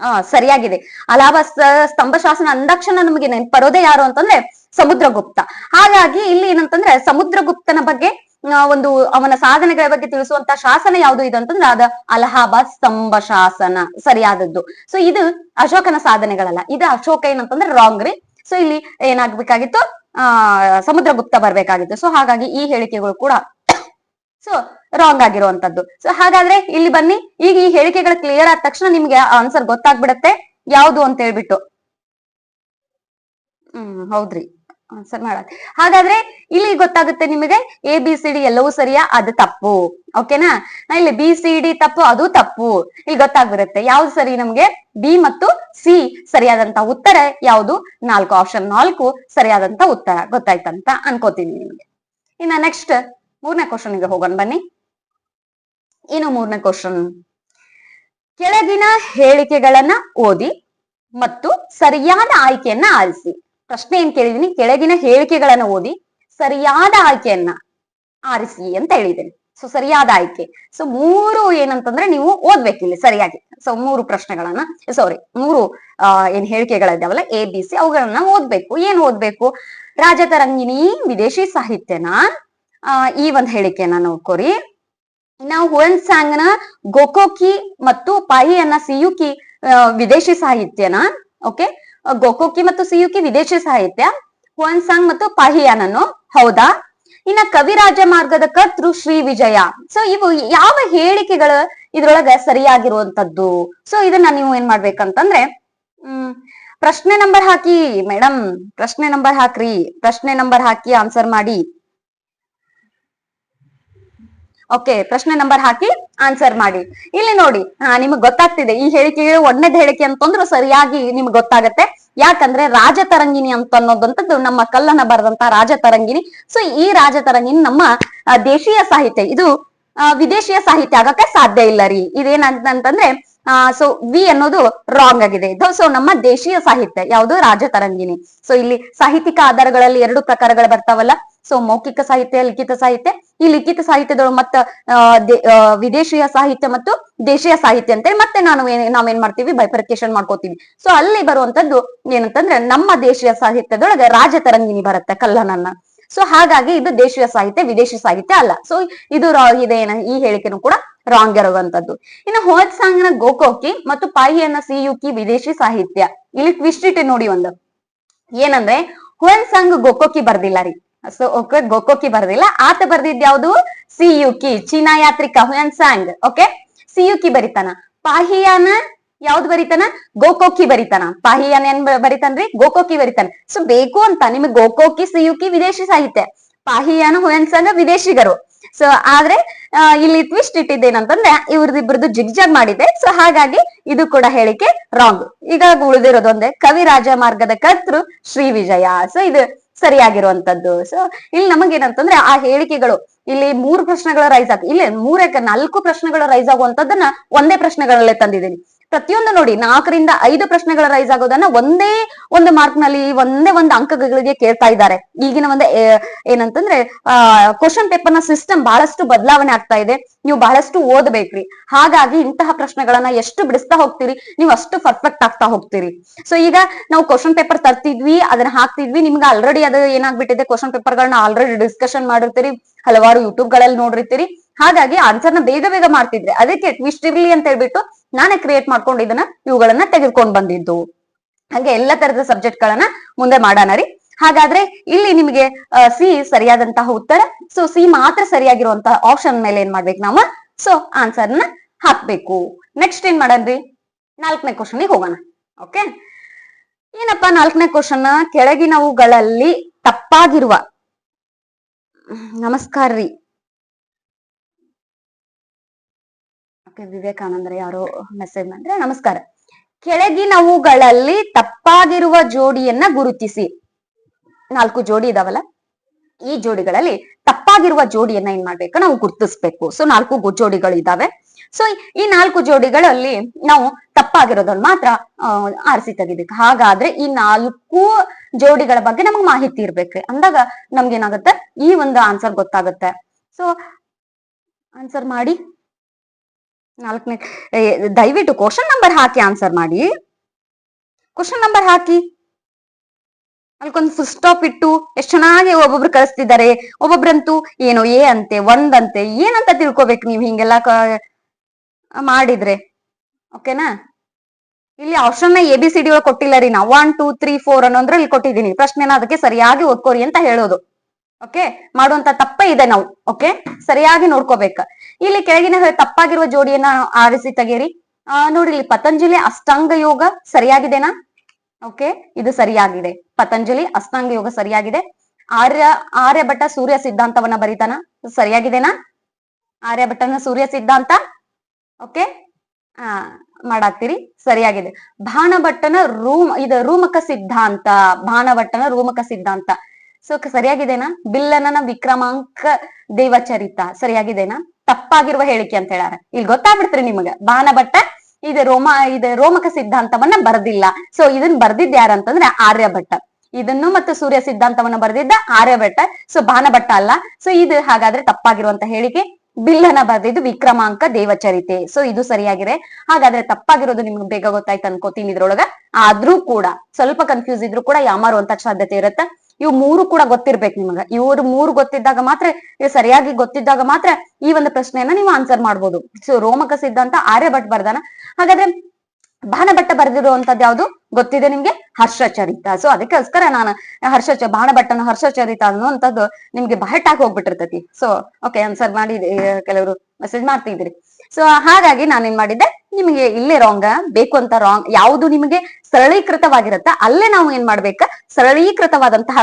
[SPEAKER 1] ಆ ಸರಿಯಾಗಿದೆ. ಅಲಹಾಬಾದ್ ಸ್ತಂಭ ಶಾಸನ ಅಂದಾಕ್ಷಣ ನಮಗೆ ನೆನಪರೋದೇ ಯಾರು ಅಂತಂದ್ರೆ ಸಮುದ್ರಗುಪ್ತ. ಹಾಗಾಗಿ ಇಲ್ಲಿ ಏನಂತಂದ್ರೆ ಸಮುದ್ರಗುಪ್ತನ ಬಗ್ಗೆ ಆ, ಒಂದು ಅವನ ಸಾಧನೆಗಳ ಬಗ್ಗೆ ತಿಳಿಸುವಂತ ಶಾಸನ ಯಾವುದು ಇದು ಅಂತಂದ್ರೆ ಅದ ಅಲಹಾಬಾದ್ ಸ್ತಂಭ ಶಾಸನ ಸರಿಯಾದದ್ದು. ಸೊ ಇದು ಅಶೋಕನ ಸಾಧನೆಗಳಲ್ಲ. ಇದು ಅಶೋಕ ಏನಂತಂದ್ರೆ ರಾಂಗ್ ರೀ. ಸೊ ಇಲ್ಲಿ ಏನಾಗ್ಬೇಕಾಗಿತ್ತು? ಆ, ಸಮುದ್ರಗುಪ್ತ ಬರ್ಬೇಕಾಗಿತ್ತು. ಸೊ ಹಾಗಾಗಿ ಈ ಹೇಳಿಕೆಗಳು ಕೂಡ ಸೊ ರಾಂಗ್ ಆಗಿರುವಂತದ್ದು. ಸೊ ಹಾಗಾದ್ರೆ ಇಲ್ಲಿ ಬನ್ನಿ. ಈಗ ಈ ಹೇಳಿಕೆಗಳು ಕ್ಲಿಯರ್ ಆದ ತಕ್ಷಣ ನಿಮ್ಗೆ ಆನ್ಸರ್ ಗೊತ್ತಾಗ್ಬಿಡತ್ತೆ. ಯಾವುದು ಅಂತ ಹೇಳ್ಬಿಟ್ಟು. ಹ್ಮ್, ಹೌದ್ರಿ. ಆನ್ಸರ್ ಮಾಡಕ್ ಹಾಗಾದ್ರೆ ಇಲ್ಲಿ ಗೊತ್ತಾಗುತ್ತೆ ನಿಮಗೆ ಎ ಬಿ ಸಿ ಡಿ ಎಲ್ಲವೂ ಸರಿಯಾ? ಅದು ತಪ್ಪು. ಓಕೆನಾ ಇಲ್ಲಿ ಬಿ ಸಿ ಡಿ ತಪ್ಪು, ಅದು ತಪ್ಪು. ಇಲ್ಲಿ ಗೊತ್ತಾಗ್ಬಿರುತ್ತೆ ಯಾವ್ದು ಸರಿ ನಮ್ಗೆ? ಬಿ ಮತ್ತು ಸಿ ಸರಿಯಾದಂತ ಉತ್ತರ ಯಾವುದು? ನಾಲ್ಕು. ಆಪ್ಷನ್ ನಾಲ್ಕು ಸರಿಯಾದಂತ ಉತ್ತರ. ಗೊತ್ತಾಯ್ತಂತ ಅನ್ಕೋತೀನಿ ನಿಮ್ಗೆ. ಇನ್ನ ನೆಕ್ಸ್ಟ್ ಮೂರನೇ ಕ್ವಶನ್ಗೆ ಹೋಗೋಣ ಬನ್ನಿ. ಏನು ಮೂರನೇ ಕ್ವಶನ್ ಕೆಳಗಿನ ಹೇಳಿಕೆಗಳನ್ನ ಓದಿ ಮತ್ತು ಸರಿಯಾದ ಆಯ್ಕೆಯನ್ನ ಆರಿಸಿ. ಪ್ರಶ್ನೆ ಏನ್ ಕೇಳಿದೀನಿ? ಕೆಳಗಿನ ಹೇಳಿಕೆಗಳನ್ನ ಓದಿ ಸರಿಯಾದ ಆಯ್ಕೆಯನ್ನ ಆರಿಸಿ ಅಂತ ಹೇಳಿದ್ದೇನೆ ಸೊ ಸರಿಯಾದ ಆಯ್ಕೆ. ಸೊ ಮೂರು ಏನಂತಂದ್ರೆ ನೀವು ಓದ್ಬೇಕಿಲ್ಲಿ ಸರಿಯಾಗಿ. ಸೊ ಮೂರು ಪ್ರಶ್ನೆಗಳನ್ನ ಸಾರಿ ಮೂರು ಏನ್ ಹೇಳಿಕೆಗಳಿದಾವಲ್ಲ ಎ ಬಿ ಸಿ ಅವುಗಳನ್ನ ಓದ್ಬೇಕು. ಏನ್ ಓದ್ಬೇಕು? ರಾಜತರಂಗಿಣಿ ವಿದೇಶಿ ಸಾಹಿತ್ಯನ ಈ ಒಂದ್ ಹೇಳಿಕೆಯನ್ನ ನೋಡ್ಕೊರಿ. ನಾವು ಹುಯನ್ ಸಾಂಗ್ನ ಗೋಕೋಕಿ ಮತ್ತು ಪಾಯಿಯನ್ನ ಸಿಯುಕಿ ವಿದೇಶಿ ಸಾಹಿತ್ಯನ ಓಕೆ ಗೋಕೋಕಿ ಮತ್ತು ಸಿಯುಕಿ ವಿದೇಶಿ ಸಾಹಿತ್ಯ, ಹುವನ್ಸಾಂಗ್ ಮತ್ತು ಪಾಹಿಯಾನನು ಹೌದಾ? ಇನ್ನ ಕವಿರಾಜ ಮಾರ್ಗದ ಕರ್ತೃ ಶ್ರೀ ವಿಜಯ. ಸೊ ಇವು ಯಾವ ಹೇಳಿಕೆಗಳು ಇದ್ರೊಳಗ ಸರಿಯಾಗಿರುವಂತದ್ದು ಸೊ ಇದನ್ನ ನೀವು ಏನ್ ಮಾಡ್ಬೇಕಂತಂದ್ರೆ, ಹ್ಮ್, ಪ್ರಶ್ನೆ ನಂಬರ್ ಹಾಕಿ ಮೇಡಮ್ ಪ್ರಶ್ನೆ ನಂಬರ್ ಹಾಕ್ರಿ, ಪ್ರಶ್ನೆ ನಂಬರ್ ಹಾಕಿ, ಆನ್ಸರ್ ಮಾಡಿ. ಓಕೆ ಪ್ರಶ್ನೆ ನಂಬರ್ ಹಾಕಿ ಆನ್ಸರ್ ಮಾಡಿ. ಇಲ್ಲಿ ನೋಡಿ ನಿಮಗ್ ಗೊತ್ತಾಗ್ತಿದೆ, ಈ ಹೇಳಿಕೆ ಒಂದನೇದ್ ಹೇಳಿಕೆ ಅಂತಂದ್ರು ಸರಿಯಾಗಿ ನಿಮ್ಗೆ ಗೊತ್ತಾಗತ್ತೆ. ಯಾಕಂದ್ರೆ ರಾಜತರಂಗಿಣಿ ಅಂತ ಅನ್ನೋದಂತದ್ದು ನಮ್ಮ ಕಲ್ಲನ ಬರೆದಂತ ರಾಜತರಂಗಿಣಿ ಸೊ ಈ ರಾಜತರಂಗಿಣಿ ನಮ್ಮ ದೇಶೀಯ ಸಾಹಿತ್ಯ. ಇದು ವಿದೇಶಿಯ ಸಾಹಿತ್ಯ ಆಗಕ್ಕೆ ಸಾಧ್ಯ ಇಲ್ಲ ರೀ. ಇದೇನಂತಂದ್ರೆ ಸೊ ವಿ ಅನ್ನೋದು ರಾಂಗ್ ಆಗಿದೆ. ಸೊ ನಮ್ಮ ದೇಶೀಯ ಸಾಹಿತ್ಯ ಯಾವುದು? ರಾಜತರಂಗಿಣಿ ಸೊ ಇಲ್ಲಿ ಸಾಹಿತ್ಯಿಕ ಆಧಾರಗಳಲ್ಲಿ ಎರಡು ಪ್ರಕಾರಗಳು ಬರ್ತಾವಲ್ಲ. ಸೊ ಮೌಖಿಕ ಸಾಹಿತ್ಯ ಲಿಖಿತ ಸಾಹಿತ್ಯ. ಈ ಲಿಖಿತ ಸಾಹಿತ್ಯದೊಳಗೆ ಮತ್ತ ವಿದೇಶೀಯ ಆ, ಸಾಹಿತ್ಯ ಮತ್ತು ದೇಶೀಯ ಸಾಹಿತ್ಯ ಅಂತೇಳಿ ಮತ್ತೆ ನಾನು ನಾವೇನ್ ಮಾಡ್ತೀವಿ? ಬೈಫರ್ಕೇಶನ್ ಮಾಡ್ಕೋತೀವಿ. ಸೊ ಅಲ್ಲಿ ಬರುವಂತದ್ದು ಏನಂತಂದ್ರೆ ನಮ್ಮ ದೇಶೀಯ ಸಾಹಿತ್ಯದೊಳಗೆ ರಾಜತರಂಗಿಣಿ ಬರುತ್ತೆ ಕಲ್ಲನನ್ನ. ಸೊ ಹಾಗಾಗಿ ಇದು ದೇಶೀಯ ಸಾಹಿತ್ಯ, ವಿದೇಶಿ ಸಾಹಿತ್ಯ ಅಲ್ಲ. ಸೊ ಇದು ಇದೇನ ಈ ಹೇಳಿಕೆನು ಕೂಡ ರಾಂಗ್ ಇರುವಂತದ್ದು ಇನ್ನು ಹೋದ್ ಸಾಂಗ್ನ ಗೋಕೋಕಿ ಮತ್ತು ಪಾಯಿಯನ್ನ ಸಿಯುಕಿ ವಿದೇಶಿ ಸಾಹಿತ್ಯ. ಇಲ್ಲಿ ಟ್ವಿಸ್ಟ್ ನೋಡಿ ಒಂದು. ಏನಂದ್ರೆ ಹುಯನ್ ಸಾಂಗ್ ಗೋಕೋಕಿ ಬರ್ದಿಲ್ಲ ರೀ. ಸೊ ಓಕೆ ಗೋಕೋಕಿ ಬರ್ದಿಲ್ಲ. ಆತ ಬರ್ದಿದ್ ಯಾವ್ದು? ಸಿಯುಕಿ, ಚೀನಾ ಯಾತ್ರಿಕ ಹುಯನ್ ಸಾಂಗ್. ಓಕೆ ಸಿಯುಕಿ ಬರಿತಾನ. ಪಾಹಿಯಾನ ಯಾವ್ದು ಬರಿತಾನ? ಗೋಕೋಕಿ ಬರಿತಾನ. ಪಾಹಿಯಾನ ಏನ್ ಬರಿತಾನ್ರಿ? ಗೋಕೋಕಿ ಬರಿತಾನ. ಸೊ ಬೇಕು ಅಂತ ನಿಮಗೆ ಗೋಕೋಕಿ, ಸಿಯುಕಿ, ವಿದೇಶಿ ಸಾಹಿತ್ಯ. ಪಾಹಿಯಾನ ಹುಯನ್ ಸಾಂಗ್ ವಿದೇಶಿಗರು. ಸೊ ಆದ್ರೆ ಇಲ್ಲಿ ಟ್ವಿಸ್ಟ್ ಇಟ್ಟಿದ್ದೇನಂತಂದ್ರೆ ಇವ್ರದಿಬ್ರದ್ದು ಜಿಗ್ಜಾಗ್ ಮಾಡಿದೆ. ಸೊ ಹಾಗಾಗಿ ಇದು ಕೂಡ ಹೇಳಿಕೆ ರಾಂಗ್ ಈಗ ಉಳಿದಿರೋದೊಂದೇ ಕವಿ ರಾಜ ಮಾರ್ಗದ ಕರ್ತೃ ಶ್ರೀ ವಿಜಯ. ಸೊ ಇದು ಸರಿಯಾಗಿರುವಂತದ್ದು. ಸೊ ಇಲ್ಲಿ ನಮಗೇನಂತಂದ್ರೆ, ಆ ಹೇಳಿಕೆಗಳು, ಇಲ್ಲಿ ಮೂರು ಪ್ರಶ್ನೆಗಳ ರೈಸ್ ಆಗ ಇಲ್ಲಿ ಮೂರಕ್ಕೆ ನಾಲ್ಕು ಪ್ರಶ್ನೆಗಳ ರೈಸ್ ಆಗುವಂತದ್ದನ್ನ ಒಂದೇ ಪ್ರಶ್ನೆಗಳಲ್ಲೇ ತಂದಿದ್ದೀನಿ. ಪ್ರತಿಯೊಂದು ನೋಡಿ, ನಾಲ್ಕರಿಂದ ಐದು ಪ್ರಶ್ನೆಗಳ ರೈಸ್ ಆಗೋದನ್ನ ಒಂದೇ ಒಂದು ಮಾರ್ಕ್ನಲ್ಲಿ ಒಂದೇ ಒಂದು ಅಂಕಗಳಿಗೆ ಕೇಳ್ತಾ ಇದ್ದಾರೆ. ಈಗಿನ ಒಂದು ಏನಂತಂದ್ರೆ, ಆ ಕ್ವಶನ್ ಪೇಪರ್ನ ಸಿಸ್ಟಮ್ ಬಹಳಷ್ಟು ಬದಲಾವಣೆ ಆಗ್ತಾ ಇದೆ. ನೀವು ಬಹಳಷ್ಟು ಓದ್ಬೇಕ್ರಿ. ಹಾಗಾಗಿ ಇಂತಹ ಪ್ರಶ್ನೆಗಳನ್ನ ಎಷ್ಟು ಬಿಡಿಸ್ತಾ ಹೋಗ್ತೀರಿ? ನೀವು ಅಷ್ಟು ಪರ್ಫೆಕ್ಟ್ ಆಗ್ತಾ ಹೋಗ್ತೀರಿ. ಸೊ ಈಗ ನಾವು ಕ್ವಶನ್ ಪೇಪರ್ ತರ್ತಿದ್ವಿ, ಅದನ್ನ ಹಾಕ್ತಿದ್ವಿ. ನಿಮ್ಗೆ ಆಲ್ರೆಡಿ ಅದು ಏನಾಗ್ಬಿಟ್ಟಿದೆ? ಕ್ವಶನ್ ಪೇಪರ್ ಗಳನ್ನ ಆಲ್ರೆಡಿ ಡಿಸ್ಕಷನ್ ಮಾಡಿರ್ತೀರಿ. ಹಲವಾರು ಯೂಟ್ಯೂಬ್ಗಳಲ್ಲಿ ನೋಡಿರ್ತೀರಿ. ಹಾಗಾಗಿ ಆನ್ಸರ್ನ ಬೇಗ ಬೇಗ ಮಾಡ್ತಿದ್ರೆ ಅದಕ್ಕೆ ಟ್ವಿಸ್ಟ್ ಇರ್ಲಿ ಅಂತ ಹೇಳ್ಬಿಟ್ಟು ನಾನೇ ಕ್ರಿಯೇಟ್ ಮಾಡ್ಕೊಂಡು ಇದನ್ನ ಇವುಗಳನ್ನ ತೆಗೆದುಕೊಂಡು ಬಂದಿದ್ದು. ಹಾಗೆ ಎಲ್ಲ ತರದ ಸಬ್ಜೆಕ್ಟ್ ಗಳನ್ನ ಮುಂದೆ ಮಾಡೋಣ ರೀ. ಹಾಗಾದ್ರೆ ಇಲ್ಲಿ ನಿಮಗೆ ಸಿ ಸರಿಯಾದಂತಹ ಉತ್ತರ ಸೊ ಸಿ ಮಾತ್ರ ಸರಿಯಾಗಿರುವಂತಹ ಆಪ್ಷನ್ ಮೇಲೆ ಏನ್ ಮಾಡ್ಬೇಕು ನಾವು? ಸೊ ಆನ್ಸರ್ನ ಹಾಕ್ಬೇಕು. ನೆಕ್ಸ್ಟ್ ಏನ್ ಮಾಡನ್ರಿ ನಾಲ್ಕನೇ ಕ್ವಶನ್ಗೆ ಹೋಗೋಣ. ಓಕೆ ಏನಪ್ಪಾ ನಾಲ್ಕನೇ ಕ್ವಶನ್ ಕೆಳಗಿನವುಗಳಲ್ಲಿ ತಪ್ಪಾಗಿರುವ, ನಮಸ್ಕಾರ ರೀ. ವಿವೇಕಾನಂದ್ರ ಯಾರೋ ಮೆಸೇಜ್ ಮಾಡಿದ್ರೆ ನಮಸ್ಕಾರ. ಕೆಳಗಿನವುಗಳಲ್ಲಿ ತಪ್ಪಾಗಿರುವ ಜೋಡಿಯನ್ನ ಗುರುತಿಸಿ. ನಾಲ್ಕು ಜೋಡಿ ಇದಾವಲ್ಲ? ಈ ಜೋಡಿಗಳಲ್ಲಿ ತಪ್ಪಾಗಿರುವ ಜೋಡಿಯನ್ನ ಏನ್ ಮಾಡ್ಬೇಕು? ನಾವು ಗುರುತಿಸ್ಬೇಕು. ಸೊ ನಾಲ್ಕು ಜೋಡಿಗಳು ಇದಾವೆ. ಸೊ ಈ ನಾಲ್ಕು ಜೋಡಿಗಳಲ್ಲಿ ನಾವು ತಪ್ಪಾಗಿರೋದನ್ನ ಮಾತ್ರ ಆರಿಸಿ ತೆಗಿಬೇಕು. ಹಾಗಾದ್ರೆ ಈ ನಾಲ್ಕು ಜೋಡಿಗಳ ಬಗ್ಗೆ ನಮಗೆ ಮಾಹಿತಿ ಇರ್ಬೇಕ್ರಿ ಅಂದಾಗ ನಮ್ಗೆ ಏನಾಗುತ್ತೆ ಈ ಒಂದು ಆನ್ಸರ್ ಗೊತ್ತಾಗುತ್ತೆ. ಸೊ ಆನ್ಸರ್ ಮಾಡಿ. ನಾಲ್ಕನೇ ದಯವಿಟ್ಟು ಕ್ವಶನ್ ನಂಬರ್ ಹಾಕಿ ಆನ್ಸರ್ ಮಾಡಿ. ಕ್ವಶನ್ ನಂಬರ್ ಹಾಕಿ. ಅಲ್ಕೊಂದು ಫುಲ್ ಸ್ಟಾಪ್ ಇಟ್ಟು ಎಷ್ಟು ಚೆನ್ನಾಗಿ ಒಬ್ಬೊಬ್ರು ಕಲಿಸ್ತಿದ್ದಾರೆ. ಒಬ್ಬೊಬ್ರಂತೂ ಏನೋ ಏ ಅಂತೆ ಒಂದಂತೆ ಏನಂತ ತಿಳ್ಕೊಬೇಕು ನೀವು ಹಿಂಗೆಲ್ಲ ಮಾಡಿದ್ರೆ. ಓಕೆನಾ? ಇಲ್ಲಿ option A B C D ಒಳಗೆ ಕೊಟ್ಟಿಲ್ಲ ರೀ ನಾ ಒನ್ ಟೂ ತ್ರೀ ಫೋರ್ ಅನ್ನೋದ್ರಲ್ಲಿ ಕೊಟ್ಟಿದ್ದೀನಿ. ಪ್ರಶ್ನೆನ ಅದಕ್ಕೆ ಸರಿಯಾಗಿ ಓದ್ಕೋರಿ ಅಂತ ಹೇಳೋದು. ಓಕೆ? ಮಾಡುವಂತ ತಪ್ಪೇ ಇದೆ ನಾವು. ಓಕೆ? ಸರಿಯಾಗಿ ನೋಡ್ಕೋಬೇಕ. ಇಲ್ಲಿ ಕೆಳಗಿನ ತಪ್ಪಾಗಿರುವ ಜೋಡಿಯನ್ನ ಆರಿಸಿ ತೆಗೀರಿ ಆ, ನೋಡಿ ಇಲ್ಲಿ ಪತಂಜಲಿ ಅಷ್ಟಾಂಗ ಯೋಗ ಸರಿಯಾಗಿದೆನಾ? ಓಕೆ ಇದು ಸರಿಯಾಗಿದೆ. ಪತಂಜಲಿ ಅಷ್ಟಾಂಗ ಯೋಗ ಸರಿಯಾಗಿದೆ. ಆರ್ಯ ಆರ್ಯಭಟ್ಟ ಸೂರ್ಯ ಸಿದ್ಧಾಂತವನ್ನ ಬರೀತಾನ ಸರಿಯಾಗಿದೆನಾ? ಆರ್ಯಭಟ್ಟನ ಸೂರ್ಯ ಸಿದ್ಧಾಂತ? ಓಕೆ ಆ ಮಾಡಾಕ್ತಿರಿ ಸರಿಯಾಗಿದೆ. ಭಾನಭಟ್ಟನ ರೂಮ್ ಇದು ರೂಮಕ ಸಿದ್ಧಾಂತ ಭಾನಭಟ್ಟನ ರೂಮಕ ಸಿದ್ಧಾಂತ. ಸೊ ಸರಿಯಾಗಿದೆನಾ? ಬಿಲ್ಲನನ ವಿಕ್ರಮಾಂಕ ದೇವಚರಿತ ಸರಿಯಾಗಿದೆನಾ? ತಪ್ಪಾಗಿರುವ ಹೇಳಿಕೆ ಅಂತ ಹೇಳ್ಯಾರ. ಇಲ್ಲಿ ಗೊತ್ತಾಗ್ಬಿಡ್ತ್ರಿ ನಿಮಗ. ಬಾಣಭಟ್ಟ ಇದು ರೋಮ, ಇದು ರೋಮಕ ಸಿದ್ಧಾಂತವನ್ನ ಬರೆದಿಲ್ಲ. ಸೊ ಇದನ್ನ ಬರ್ದಿದ್ ಯಾರಂತಂದ್ರೆ ಆರ್ಯಭಟ್ಟ. ಇದನ್ನು ಮತ್ತು ಸೂರ್ಯ ಸಿದ್ಧಾಂತವನ್ನ ಬರೆದಿದ್ದ ಆರ್ಯಭಟ್ಟ. ಸೊ ಬಾನಭಟ್ಟ ಅಲ್ಲ. ಸೊ ಇದು ಹಾಗಾದ್ರೆ ತಪ್ಪಾಗಿರುವಂತ ಹೇಳಿಕೆ. ಬಿಲ್ಲನ ಬರೆದಿದ್ದು ವಿಕ್ರಮಾಂಕ ದೇವಚರಿತೆ. ಸೊ ಇದು ಸರಿಯಾಗಿದೆ. ಹಾಗಾದ್ರೆ ತಪ್ಪಾಗಿರೋದು ನಿಮ್ಗೆ ಬೇಗ ಗೊತ್ತಾಯ್ತು ಅನ್ಕೋತೀನಿ ಇದ್ರೊಳಗ. ಆದ್ರೂ ಕೂಡ, ಸ್ವಲ್ಪ ಕನ್ಫ್ಯೂಸ್ ಇದ್ರು ಕೂಡ ಯಾಮಾರುವಂತ ಸಾಧ್ಯತೆ ಇರುತ್ತೆ. ಇವು ಮೂರು ಕೂಡ ಗೊತ್ತಿರ್ಬೇಕು ನಿಮಗ. ಇವರು ಮೂರು ಗೊತ್ತಿದ್ದಾಗ ಮಾತ್ರ ಇವು ಸರಿಯಾಗಿ ಗೊತ್ತಿದ್ದಾಗ ಮಾತ್ರ ಈ ಒಂದು ಪ್ರಶ್ನೆಯನ್ನ ನೀವು ಆನ್ಸರ್ ಮಾಡ್ಬೋದು. ಸೊ ರೋಮಕ ಸಿದ್ಧಾಂತ ಆರ್ಯಭಟ್ ಬರ್ದಾನ. ಹಾಗಾದ್ರೆ ಬಾಣಭಟ್ಟ ಬರೆದಿರುವಂತದ್ದು ಯಾವ್ದು? ಗೊತ್ತಿದೆ ನಿಮ್ಗೆ? ಹರ್ಷಚರಿತ. ಸೊ ಅದಕ್ಕೋಸ್ಕರ ನಾನು ಹರ್ಷ ಬಾಣಭಟ್ಟನ ಹರ್ಷಚರಿತ ಅನ್ನುವಂಥದ್ದು ನಿಮ್ಗೆ ಬಹಟಾಗಿ ಹೋಗ್ಬಿಟ್ಟಿರ್ತೈತಿ. ಸೊ ಓಕೆ ಆನ್ಸರ್ ಮಾಡಿ ಕೆಲವರು ಮೆಸೇಜ್ ಮಾಡ್ತಿದ್ರಿ ಸೊ ಹಾಗಾಗಿ ನಾನೇನ್ ಮಾಡಿದ್ದೆ? ನಿಮಗೆ ಇಲ್ಲೇ ರಾಂಗ್ ಬೇಕು ಅಂತ ರಾಂಗ್ ಯಾವುದು ನಿಮಗೆ ಸರಳೀಕೃತವಾಗಿರುತ್ತ, ಅಲ್ಲೇ ನಾವು ಏನ್ ಮಾಡ್ಬೇಕ? ಸರಳೀಕೃತವಾದಂತಹ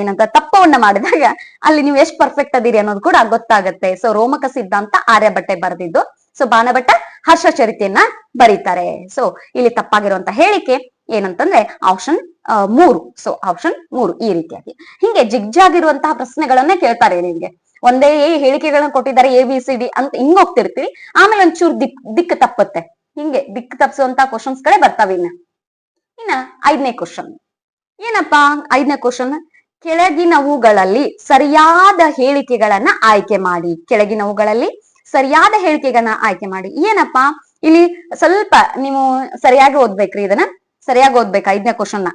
[SPEAKER 1] ಏನಂತ ತಪ್ಪವನ್ನ ಮಾಡಿದಾಗ ಅಲ್ಲಿ ನೀವು ಎಷ್ಟು ಪರ್ಫೆಕ್ಟ್ ಅದೀರಿ ಅನ್ನೋದು ಕೂಡ ಗೊತ್ತಾಗತ್ತೆ. ಸೊ ರೋಮಕ ಸಿದ್ಧಾಂತ ಆರ್ಯಭಟ್ಟೆ ಬರೆದಿದ್ದು. ಸೊ ಬಾಣಭಟ್ಟ ಹರ್ಷಚರಿತೆಯನ್ನ ಬರೀತಾರೆ. ಸೊ ಇಲ್ಲಿ ತಪ್ಪಾಗಿರುವಂತ ಹೇಳಿಕೆ ಏನಂತಂದ್ರೆ ಆಪ್ಷನ್ ಮೂರು. ಸೊ ಆಪ್ಷನ್ ಮೂರು ಈ ರೀತಿಯಾಗಿ. ಹಿಂಗೆ ಜಿಗ್ಜಾಗಿರುವಂತಹ ಪ್ರಶ್ನೆಗಳನ್ನ ಕೇಳ್ತಾರೆ ನಿಮ್ಗೆ. ಒಂದೇ ಹೇಳಿಕೆಗಳನ್ನ ಕೊಟ್ಟಿದ್ದಾರೆ ಎ ಬಿ ಸಿ ಡಿ ಅಂತ ಹಿಂಗ್ ಹೋಗ್ತಿರ್ತೀವಿ. ಆಮೇಲೆ ಒಂಚೂರು ದಿಕ್ ದಿಕ್ ತಪ್ಪುತ್ತೆ. ಹಿಂಗೆ ದಿಕ್ ತಪ್ಪಿಸುವಂತ ಕ್ವಶನ್ಸ್ ಗಳೇ ಬರ್ತಾವೆ ಇನ್ನ. ಇನ್ನ ಐದನೇ ಕ್ವಶನ್ ಏನಪ್ಪಾ? ಐದನೇ ಕ್ವಶನ್ ಕೆಳಗಿನವುಗಳಲ್ಲಿ ಸರಿಯಾದ ಹೇಳಿಕೆಗಳನ್ನ ಆಯ್ಕೆ ಮಾಡಿ. ಕೆಳಗಿನವುಗಳಲ್ಲಿ ಸರಿಯಾದ ಹೇಳಿಕೆಗಳನ್ನ ಆಯ್ಕೆ ಮಾಡಿ. ಏನಪ್ಪಾ? ಇಲ್ಲಿ ಸ್ವಲ್ಪ ನೀವು ಸರಿಯಾಗಿ ಓದ್ಬೇಕ್ರಿ ಇದನ್ನ. ಸರಿಯಾಗಿ ಓದ್ಬೇಕು ಐದನೇ ಕ್ವಶನ್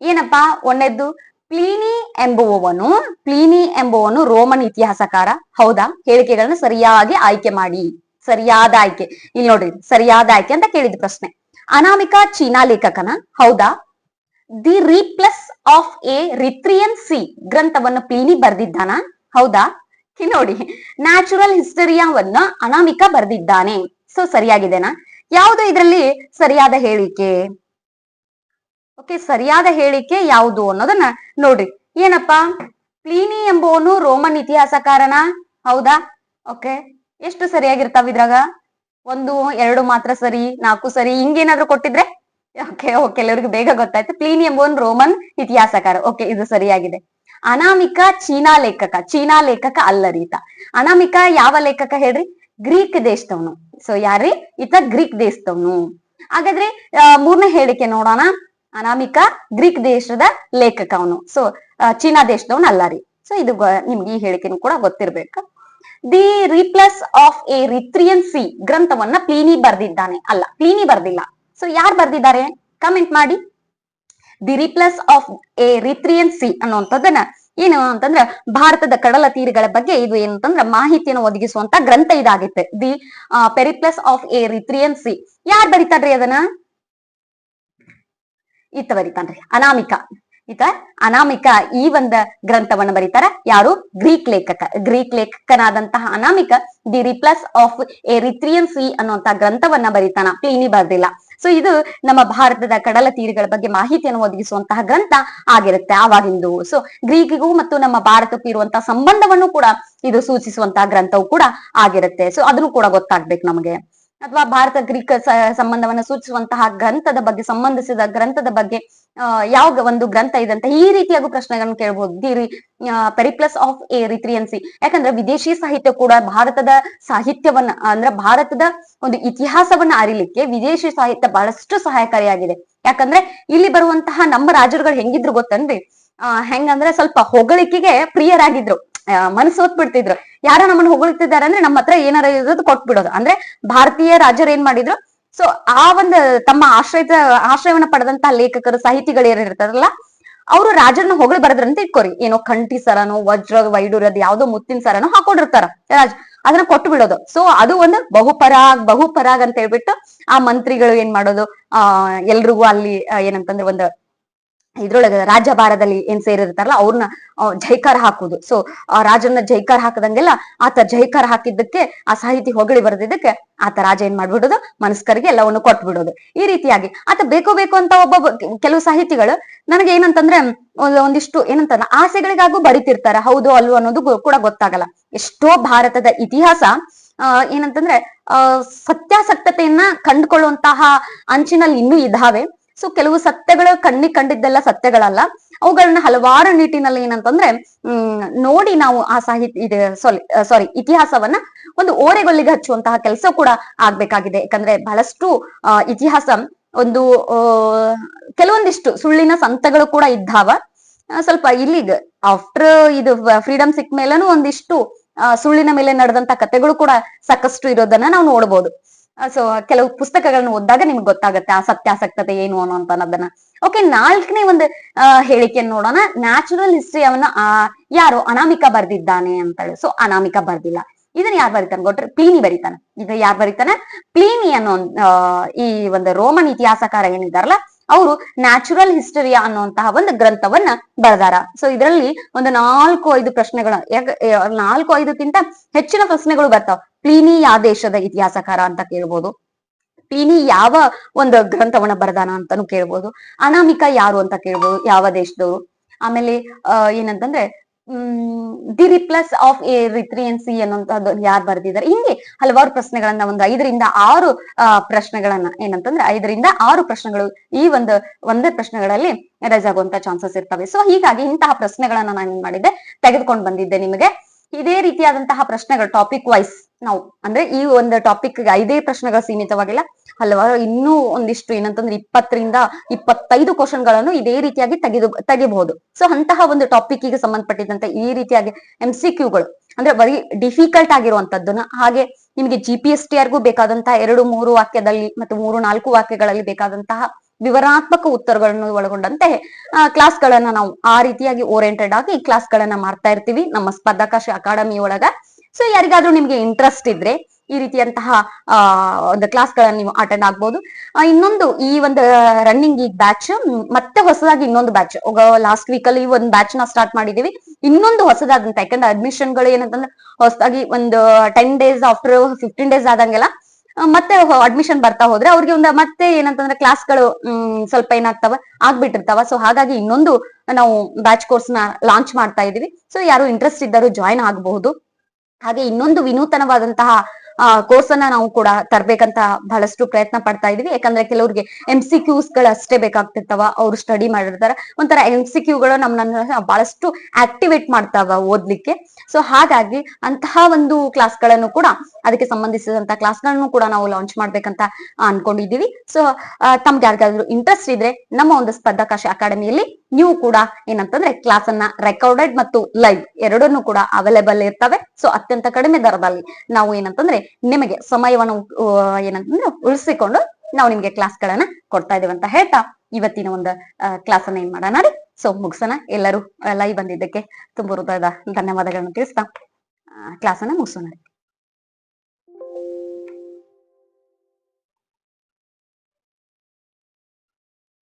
[SPEAKER 1] ಏನಪ್ಪಾ? ಒಂದನೇದ್ದು ಪ್ಲೀನಿ ಎಂಬುವವನು, ಪ್ಲೀನಿ ಎಂಬುವನು ರೋಮನ್ ಇತಿಹಾಸಕಾರ. ಹೌದಾ? ಹೇಳಿಕೆಗಳನ್ನ ಸರಿಯಾಗಿ ಆಯ್ಕೆ ಮಾಡಿ. ಸರಿಯಾದ ಆಯ್ಕೆ. ಇಲ್ಲಿ ನೋಡ್ರಿ, ಸರಿಯಾದ ಆಯ್ಕೆ ಅಂತ ಕೇಳಿದ ಪ್ರಶ್ನೆ. ಅನಾಮಿಕಾ ಚೀನಾ ಲೇಖಕನ, ಹೌದಾ? The Periplus of Erythraean Sea ಗ್ರಂಥವನ್ನು ಪ್ಲೀನಿ ಬರ್ದಿದ್ದಾನ? ಹೌದಾ? ನೋಡಿ, ನ್ಯಾಚುರಲ್ ಹಿಸ್ಟರಿಯಾವನ್ನ ಅನಾಮಿಕ ಬರ್ದಿದ್ದಾನೆ. ಸೊ ಸರಿಯಾಗಿದೆನಾ? ಯಾವುದು ಇದರಲ್ಲಿ ಸರಿಯಾದ ಹೇಳಿಕೆ? ಓಕೆ, ಸರಿಯಾದ ಹೇಳಿಕೆ ಯಾವುದು ಅನ್ನೋದನ್ನ ನೋಡ್ರಿ. ಏನಪ್ಪಾ? ಪ್ಲೀನಿ ಎಂಬುವನು ರೋಮನ್ ಇತಿಹಾಸಕಾರನ? ಹೌದಾ? ಓಕೆ, ಎಷ್ಟು ಸರಿಯಾಗಿರ್ತಾವ ಇದ್ರಾಗ? ಒಂದು, ಎರಡು ಮಾತ್ರ ಸರಿ, ನಾಲ್ಕು ಸರಿ, ಹಿಂಗೇನಾದ್ರೂ ಕೊಟ್ಟಿದ್ರೆ? ಓಕೆ ಓಕೆ ಎಲ್ಲರಿಗೂ ಬೇಗ ಗೊತ್ತಾಯ್ತು. ಪ್ಲೀನಿ ಎಂಬುವನ್ ರೋಮನ್ ಇತಿಹಾಸಕಾರ. ಓಕೆ, ಇದು ಸರಿಯಾಗಿದೆ. ಅನಾಮಿಕ ಚೀನಾ ಲೇಖಕ ಚೀನಾ ಲೇಖಕ ಅಲ್ಲ ರೀತ ಅನಾಮಿಕ ಯಾವ ಲೇಖಕ ಹೇಳ್ರಿ? ಗ್ರೀಕ್ ದೇಶದವನು. ಸೊ ಯಾರ್ರಿ? ಈತ ಗ್ರೀಕ್ ದೇಶದವನು. ಹಾಗಾದ್ರೆ ಮೂರನೇ ಹೇಳಿಕೆ ನೋಡೋಣ. ಅನಾಮಿಕ ಗ್ರೀಕ್ ದೇಶದ ಲೇಖಕ ಅವನು. ಸೊ ಚೀನಾ ದೇಶದವನು ಅಲ್ಲಾರಿ ಸೊ ಇದು ನಿಮ್ಗೆ ಈ ಹೇಳಿಕೆನೂ ಕೂಡ ಗೊತ್ತಿರ್ಬೇಕು. The Periplus of a Erythraean Sea ಗ್ರಂಥವನ್ನ Pliny ಬರ್ದಿದ್ದಾನೆ. ಅಲ್ಲ, ಪ್ಲೀನಿ ಬರ್ದಿಲ್ಲ. ಸೊ ಯಾರು ಬರ್ದಿದ್ದಾರೆ? ಕಮೆಂಟ್ ಮಾಡಿ. The Periplus of a Erythraean Sea ಅನ್ನುವಂಥದ್ದನ್ನ, ಏನು ಅಂತಂದ್ರೆ, ಭಾರತದ ಕಡಲ ತೀರಗಳ ಬಗ್ಗೆ ಇದು ಏನಂತಂದ್ರೆ ಮಾಹಿತಿಯನ್ನು ಒದಗಿಸುವಂತ ಗ್ರಂಥ ಇದಾಗಿತ್ತೆ. The Periplus of a Erythraean Sea ಯಾರು ಬರಿತಾರ್ರಿ ಅದನ್ನ? ಈತ ಬರೀತಾನ್ರಿ ಅನಾಮಿಕ. ಈತ ಅನಾಮಿಕ ಈ ಒಂದ ಗ್ರಂಥವನ್ನ ಬರೀತಾರ. ಯಾರು? ಗ್ರೀಕ್ ಲೇಖಕ. ಗ್ರೀಕ್ ಲೇಖಕನಾದಂತಹ ಅನಾಮಿಕ the Periplus of a Erythraean Sea ಅನ್ನುವಂತಹ ಗ್ರಂಥವನ್ನ ಬರೀತಾನ. ಪ್ಲೀನಿ ಬರ್ದಿಲ್ಲ. ಸೊ ಇದು ನಮ್ಮ ಭಾರತದ ಕಡಲ ತೀರಗಳ ಬಗ್ಗೆ ಮಾಹಿತಿಯನ್ನು ಒದಗಿಸುವಂತಹ ಗ್ರಂಥ ಆಗಿರುತ್ತೆ ಆವಾಗಿಂದು. ಸೊ ಗ್ರೀಕಿಗೂ ಮತ್ತು ನಮ್ಮ ಭಾರತಕ್ಕೂ ಇರುವಂತಹ ಸಂಬಂಧವನ್ನು ಕೂಡ ಇದು ಸೂಚಿಸುವಂತಹ ಗ್ರಂಥವು ಕೂಡ ಆಗಿರುತ್ತೆ. ಸೊ ಅದನ್ನು ಕೂಡ ಗೊತ್ತಾಗ್ಬೇಕು ನಮಗೆ. ಅಥವಾ ಭಾರತ ಗ್ರೀಕ್ ಸಂಬಂಧವನ್ನ ಸೂಚಿಸುವಂತಹ ಗ್ರಂಥದ ಬಗ್ಗೆ, ಸಂಬಂಧಿಸಿದ ಗ್ರಂಥದ ಬಗ್ಗೆ ಯಾವ ಒಂದು ಗ್ರಂಥ ಇದೆ ಅಂತ ಈ ರೀತಿಯಾಗೂ ಪ್ರಶ್ನೆಗಳನ್ನು ಕೇಳಬಹುದು the Periplus of a, Erythraean Sea. ಯಾಕಂದ್ರೆ ವಿದೇಶಿ ಸಾಹಿತ್ಯ ಕೂಡ ಭಾರತದ ಸಾಹಿತ್ಯವನ್ನ, ಅಂದ್ರೆ ಭಾರತದ ಒಂದು ಇತಿಹಾಸವನ್ನ ಅರಿಲಿಕ್ಕೆ ವಿದೇಶಿ ಸಾಹಿತ್ಯ ಬಹಳಷ್ಟು ಸಹಾಯಕಾರಿಯಾಗಿದೆ. ಯಾಕಂದ್ರೆ ಇಲ್ಲಿ ಬರುವಂತಹ ನಮ್ಮ ರಾಜರುಗಳು ಹೆಂಗಿದ್ರು ಗೊತ್ತನ್ರಿ? ಆ, ಹೆಂಗಂದ್ರೆ ಸ್ವಲ್ಪ ಹೊಗಳಿಕೆಗೆ ಪ್ರಿಯರಾಗಿದ್ರು. ಮನಸ್ಸು ಹೊತ್ಬಿಡ್ತಿದ್ರು ಯಾರ ನಮ್ಮನ್ನ ಹೊಗಳ್ತಿದ್ದಾರೆ ಅಂದ್ರೆ ನಮ್ಮ ಹತ್ರ ಏನಾರ ಇರೋದು ಕೊಟ್ಬಿಡೋದು. ಅಂದ್ರೆ ಭಾರತೀಯ ರಾಜರು ಏನ್ ಮಾಡಿದ್ರು? ಸೊ ಆ ಒಂದು ತಮ್ಮ ಆಶ್ರಯದ ಆಶ್ರಯವನ್ನ ಪಡೆದಂತ ಲೇಖಕರು, ಸಾಹಿತಿಗಳು ಯಾರು ಇರ್ತಾರಲ್ಲ, ಅವರು ರಾಜರನ್ನ ಹೊಗಳ ಬರದ್ರಂತ ಇಟ್ಕೋರಿ. ಏನೋ ಕಂಠಿ ಸರನೋ, ವಜ್ರ ವೈಡೂರ್ಯದ ಯಾವ್ದೋ ಮುತ್ತಿನ ಸರನೋ ಹಾಕೊಂಡಿರ್ತಾರ ರಾಜ, ಅದನ್ನ ಕೊಟ್ಟು ಬಿಡೋದು ಸೊ ಅದು ಒಂದು ಬಹುಪರಾಗ್ ಬಹುಪರಾಗ್ ಅಂತ ಹೇಳ್ಬಿಟ್ಟು ಆ ಮಂತ್ರಿಗಳು ಏನ್ ಮಾಡೋದು? ಆ, ಎಲ್ರಿಗೂ ಅಲ್ಲಿ ಏನಂತಂದ್ರೆ ಒಂದು ಇದ್ರೊಳಗೆ ರಾಜ್ಯಭಾರದಲ್ಲಿ ಏನ್ ಸೇರಿರ್ತಾರಲ್ಲ ಅವ್ರನ್ನ ಜೈಕಾರ ಹಾಕುದು ಸೊ ಆ ರಾಜನ ಜೈಕಾರ ಹಾಕದಂಗೆಲ್ಲ ಆತ ಜೈಕಾರ ಹಾಕಿದ್ದಕ್ಕೆ, ಆ ಸಾಹಿತಿ ಹೊಗಳಿ ಬರೆದಿದ್ದಕ್ಕೆ ಆತ ರಾಜ ಏನ್ ಮಾಡ್ಬಿಡೋದು? ಮನಸ್ಕರಿಗೆ ಎಲ್ಲವನ್ನು ಕೊಟ್ಬಿಡೋದು. ಈ ರೀತಿಯಾಗಿ ಆತ ಬೇಕು ಬೇಕು ಅಂತ ಒಬ್ಬ ಕೆಲವು ಸಾಹಿತಿಗಳು ನನಗೆ ಏನಂತಂದ್ರೆ, ಒಂದ್- ಒಂದಿಷ್ಟು ಏನಂತ ಆಸೆಗಳಿಗಾಗೂ ಬರಿತಿರ್ತಾರೆ. ಹೌದು, ಅಲ್ವೋ ಅನ್ನೋದು ಕೂಡ ಗೊತ್ತಾಗಲ್ಲ. ಎಷ್ಟೋ ಭಾರತದ ಇತಿಹಾಸ, ಆ, ಏನಂತಂದ್ರೆ ಅಹ್ ಸತ್ಯಾಸಕ್ತತೆಯನ್ನ ಕಂಡುಕೊಳ್ಳುವಂತಹ ಅಂಚಿನಲ್ಲಿ ಇನ್ನೂ ಇದಾವೆ ಸೊ ಕೆಲವು ಸತ್ಯಗಳು ಕಣ್ಣಿ ಕಂಡಿದ್ದೆಲ್ಲ ಸತ್ಯಗಳಲ್ಲ. ಅವುಗಳನ್ನ ಹಲವಾರು ನಿಟ್ಟಿನಲ್ಲಿ ಏನಂತಂದ್ರೆ, ಹ್ಮ್, ನೋಡಿ ನಾವು ಆ ಸಾಹಿತ್ಯ ಇದು ಸಾರಿ ಸಾರಿ ಇತಿಹಾಸವನ್ನ ಒಂದು ಓರೆಗೊಲ್ಲಿಗೆ ಹಚ್ಚುವಂತಹ ಕೆಲಸ ಕೂಡ ಆಗ್ಬೇಕಾಗಿದೆ. ಯಾಕಂದ್ರೆ ಬಹಳಷ್ಟು ಇತಿಹಾಸ ಒಂದು ಕೆಲವೊಂದಿಷ್ಟು ಸುಳ್ಳಿನ ಸಂತಗಳು ಕೂಡ ಇದ್ದಾವ. ಸ್ವಲ್ಪ ಇಲ್ಲಿಗೆ ಆಫ್ಟರ್ ಇದು ಫ್ರೀಡಮ್ ಸಿಕ್ ಮೇಲೂ ಒಂದಿಷ್ಟು ಸುಳ್ಳಿನ ಮೇಲೆ ನಡೆದಂತ ಕಥೆಗಳು ಕೂಡ ಸಾಕಷ್ಟು ಇರೋದನ್ನ ನಾವು ನೋಡ್ಬೋದು. ಸೊ ಕೆಲವು ಪುಸ್ತಕಗಳನ್ನ ಓದಿದಾಗ ನಿಮ್ಗೆ ಗೊತ್ತಾಗುತ್ತೆ ಆ ಸತ್ಯಾಸಕ್ತತೆ ಏನು ಅನ್ನೋ ಅನ್ನೋದನ್ನ. ಓಕೆ ನಾಲ್ಕನೇ ಒಂದು ಹೇಳಿಕೆಯನ್ನು ನೋಡೋಣ. ನ್ಯಾಚುರಲ್ ಹಿಸ್ಟ್ರಿ ಅವನ್ನ ಯಾರು? ಅನಾಮಿಕ ಬರ್ದಿದ್ದಾನೆ ಅಂತ ಹೇಳಿ ಸೊ ಅನಾಮಿಕ ಬರ್ದಿಲ್ಲ. ಇದನ್ನ ಯಾರು ಬರೀತಾನೆ ಗೊಟ್ರೆ? ಪ್ಲೀನಿ ಬರೀತಾನೆ. ಇದು ಯಾರು ಬರೀತಾನೆ? ಪ್ಲೀನಿ ಅನ್ನೋ ಈ ಒಂದು ರೋಮನ್ ಇತಿಹಾಸಕಾರ ಏನಿದಾರಲ್ಲ ಅವರು ನ್ಯಾಚುರಲ್ ಹಿಸ್ಟರಿಯಾ ಅನ್ನುವಂತಹ ಒಂದು ಗ್ರಂಥವನ್ನ ಬರೆದಾರ. ಸೊ ಇದರಲ್ಲಿ ಒಂದು ನಾಲ್ಕು ಐದು ಪ್ರಶ್ನೆಗಳು ನಾಲ್ಕು ಐದಕ್ಕಿಂತ ಹೆಚ್ಚಿನ ಪ್ರಶ್ನೆಗಳು ಬರ್ತಾವ. ಪ್ಲೀನಿ ಯಾವ ದೇಶದ ಇತಿಹಾಸಕಾರ ಅಂತ ಕೇಳ್ಬೋದು. ಪ್ಲೀನಿ ಯಾವ ಒಂದು ಗ್ರಂಥವನ್ನ ಬರದಾನ ಅಂತಾನು ಕೇಳ್ಬೋದು. ಅನಾಮಿಕ ಯಾರು ಅಂತ ಕೇಳ್ಬೋದು, ಯಾವ ದೇಶದವರು. ಆಮೇಲೆ ಏನಂತಂದ್ರೆ ಹ್ಮ್ the Periplus of a Erythraean Sea ಅನ್ನುವಂಥದ್ದು ಯಾರು ಬರೆದಿದ್ದಾರೆ ಹಿಂಗೆ ಹಲವಾರು ಪ್ರಶ್ನೆಗಳನ್ನ ಒಂದು ಐದರಿಂದ ಆರು ಪ್ರಶ್ನೆಗಳನ್ನ ಏನಂತಂದ್ರೆ ಐದರಿಂದ ಆರು ಪ್ರಶ್ನೆಗಳು ಈ ಒಂದು ಒಂದೇ ಪ್ರಶ್ನೆಗಳಲ್ಲಿ ರೈಸ್ ಆಗುವಂತ ಚಾನ್ಸಸ್ ಇರ್ತವೆ. ಸೊ ಹೀಗಾಗಿ ಇಂತಹ ಪ್ರಶ್ನೆಗಳನ್ನ ನಾನು ಏನ್ ಮಾಡಿದ್ದೆ, ತೆಗೆದುಕೊಂಡು ಬಂದಿದ್ದೆ ನಿಮಗೆ. ಇದೇ ರೀತಿಯಾದಂತಹ ಪ್ರಶ್ನೆಗಳು ಟಾಪಿಕ್ ವೈಸ್ ನಾವು, ಅಂದ್ರೆ ಈ ಒಂದು ಟಾಪಿಕ್ ಐದೇ ಪ್ರಶ್ನೆಗಳು ಸೀಮಿತವಾಗಿಲ್ಲ. ಹಲವಾರು, ಇನ್ನೂ ಒಂದಿಷ್ಟು ಏನಂತಂದ್ರೆ ಇಪ್ಪತ್ತರಿಂದ ಇಪ್ಪತ್ತೈದು ಕ್ವಶನ್ಗಳನ್ನು ಇದೇ ರೀತಿಯಾಗಿ ತೆಗೆದು ತೆಗಿಬಹುದು ಸೊ ಅಂತಹ ಒಂದು ಟಾಪಿಕ್ಗೆ ಸಂಬಂಧಪಟ್ಟಿದಂತೆ ಈ ರೀತಿಯಾಗಿ ಎಂ ಸಿ ಕ್ಯೂಗಳು ಅಂದ್ರೆ ಬರಿ ಡಿಫಿಕಲ್ಟ್ ಆಗಿರುವಂತದ್ದನ್ನ, ಹಾಗೆ ನಿಮಗೆ ಜಿ ಪಿ ಎಸ್ ಟಿ ಆರ್ಗೂ ಬೇಕಾದಂತಹ ಎರಡು, ಮೂರು ವಾಕ್ಯದಲ್ಲಿ ಮತ್ತು ಮೂರು, ನಾಲ್ಕು ವಾಕ್ಯಗಳಲ್ಲಿ ಬೇಕಾದಂತಹ ವಿವರಾತ್ಮಕ ಉತ್ತರಗಳನ್ನು ಒಳಗೊಂಡಂತೆ ಕ್ಲಾಸ್ ಗಳನ್ನ ನಾವು ಆ ರೀತಿಯಾಗಿ ಓರಿಯೆಂಟೆಡ್ ಆಗಿ ಕ್ಲಾಸ್ ಗಳನ್ನ ಮಾಡ್ತಾ ಇರ್ತೀವಿ. ನಮ್ಮ ಸ್ಪರ್ಧಾಕಾಶ ಅಕಾಡೆಮಿ ಒಳಗ ಸೊ ಯಾರಿಗಾದ್ರೂ ನಿಮ್ಗೆ ಇಂಟ್ರೆಸ್ಟ್ ಇದ್ರೆ ಈ ರೀತಿಯಂತಹ ಒಂದು ಕ್ಲಾಸ್ ಗಳನ್ನ ನೀವು ಅಟೆಂಡ್ ಆಗ್ಬಹುದು ಇನ್ನೊಂದು ಈ ಒಂದು ರನ್ನಿಂಗ್ ಈ ಬ್ಯಾಚ್ ಮತ್ತೆ ಹೊಸದಾಗಿ ಇನ್ನೊಂದು ಬ್ಯಾಚ್ ಲಾಸ್ಟ್ ವೀಕ್ ಅಲ್ಲಿ ಒಂದು ಬ್ಯಾಚ್ನ ಸ್ಟಾರ್ಟ್ ಮಾಡಿದೀವಿ. ಇನ್ನೊಂದು ಹೊಸದಾದಂತ, ಯಾಕಂದ್ರೆ ಅಡ್ಮಿಷನ್ಗಳು ಏನಂತಂದ್ರೆ ಹೊಸದಾಗಿ ಒಂದು ten days after fifteen days ಆದಂಗೆಲ್ಲ ಮತ್ತೆ ಅಡ್ಮಿಷನ್ ಬರ್ತಾ ಹೋದ್ರೆ ಅವ್ರಿಗೆ ಒಂದು ಮತ್ತೆ ಏನಂತಂದ್ರೆ ಕ್ಲಾಸ್ಗಳು ಸ್ವಲ್ಪ ಏನಾಗ್ತಾವ, ಆಗ್ಬಿಟ್ಟಿರ್ತಾವ. ಸೊ ಹಾಗಾಗಿ ಇನ್ನೊಂದು ನಾವು ಬ್ಯಾಚ್ ಕೋರ್ಸ್ನ ಲಾಂಚ್ ಮಾಡ್ತಾ ಇದೀವಿ. ಸೊ ಯಾರು ಇಂಟ್ರೆಸ್ಟ್ ಇದ್ದಾರೋ ಜಾಯಿನ್ ಆಗಬಹುದು ಹಾಗೆ ಇನ್ನೊಂದು ವಿನೂತನವಾದಂತಹ ಕೋರ್ಸ್ ಅನ್ನ ನಾವು ಕೂಡ ತರ್ಬೇಕಂತ ಬಹಳಷ್ಟು ಪ್ರಯತ್ನ ಪಡ್ತಾ ಇದೀವಿ. ಯಾಕಂದ್ರೆ ಕೆಲವ್ರಿಗೆ ಎಂ ಸಿ ಕ್ಯೂಸ್ಗಳು ಅಷ್ಟೇ ಬೇಕಾಗ್ತಿರ್ತಾವ. ಅವ್ರು ಸ್ಟಡಿ ಮಾಡಿರ್ತಾರ. ಒಂಥರ ಎಂ ಸಿ ಕ್ಯೂಗಳು ನಮ್ಮನ್ನ ಬಹಳಷ್ಟು ಆಕ್ಟಿವೇಟ್ ಮಾಡ್ತಾವ ಓದ್ಲಿಕ್ಕೆ. ಸೊ ಹಾಗಾಗಿ ಅಂತಹ ಒಂದು ಕ್ಲಾಸ್ಗಳನ್ನು ಕೂಡ ಅದಕ್ಕೆ ಸಂಬಂಧಿಸಿದಂತ ಕ್ಲಾಸ್ಗಳನ್ನು ಕೂಡ ನಾವು ಲಾಂಚ್ ಮಾಡ್ಬೇಕಂತ ಅನ್ಕೊಂಡಿದೀವಿ. ಸೊ ತಮ್ಗೆ ಯಾರಿಗಾದ್ರೂ ಇಂಟ್ರೆಸ್ಟ್ ಇದ್ರೆ ನಮ್ಮ ಒಂದು ಸ್ಪರ್ಧಾಕಾಶ ಅಕಾಡೆಮಿಯಲ್ಲಿ ನೀವು ಕೂಡ ಏನಂತಂದ್ರೆ ಕ್ಲಾಸ್ ಅನ್ನ ರೆಕಾರ್ಡೆಡ್ ಮತ್ತು ಲೈವ್ ಎರಡನ್ನೂ ಕೂಡ ಅವೈಲೇಬಲ್ ಇರ್ತವೆ. ಸೊ ಅತ್ಯಂತ ಕಡಿಮೆ ದರದಲ್ಲಿ ನಾವು ಏನಂತಂದ್ರೆ ನಿಮಗೆ ಸಮಯವನ್ನು ಏನಂತಂದ್ರೆ ಉಳಿಸಿಕೊಂಡು ನಾವು ನಿಮ್ಗೆ ಕ್ಲಾಸ್ ಗಳನ್ನ ಕೊಡ್ತಾ ಇದೀವಿ ಅಂತ ಹೇಳ್ತಾ ಇವತ್ತಿನ ಒಂದು ಕ್ಲಾಸ್ ಅನ್ನ ಏನ್ ಮಾಡೋಣ ರೀ? ಸೊ ಮುಗಿಸೋಣ. ಎಲ್ಲರೂ ಲೈವ್ ಬಂದಿದ್ದಕ್ಕೆ ತುಂಬ ಹೃದಯದ ಧನ್ಯವಾದಗಳನ್ನ ತಿಳಿಸ್ತಾ ಕ್ಲಾಸನ್ನ ಮುಗಿಸೋಣ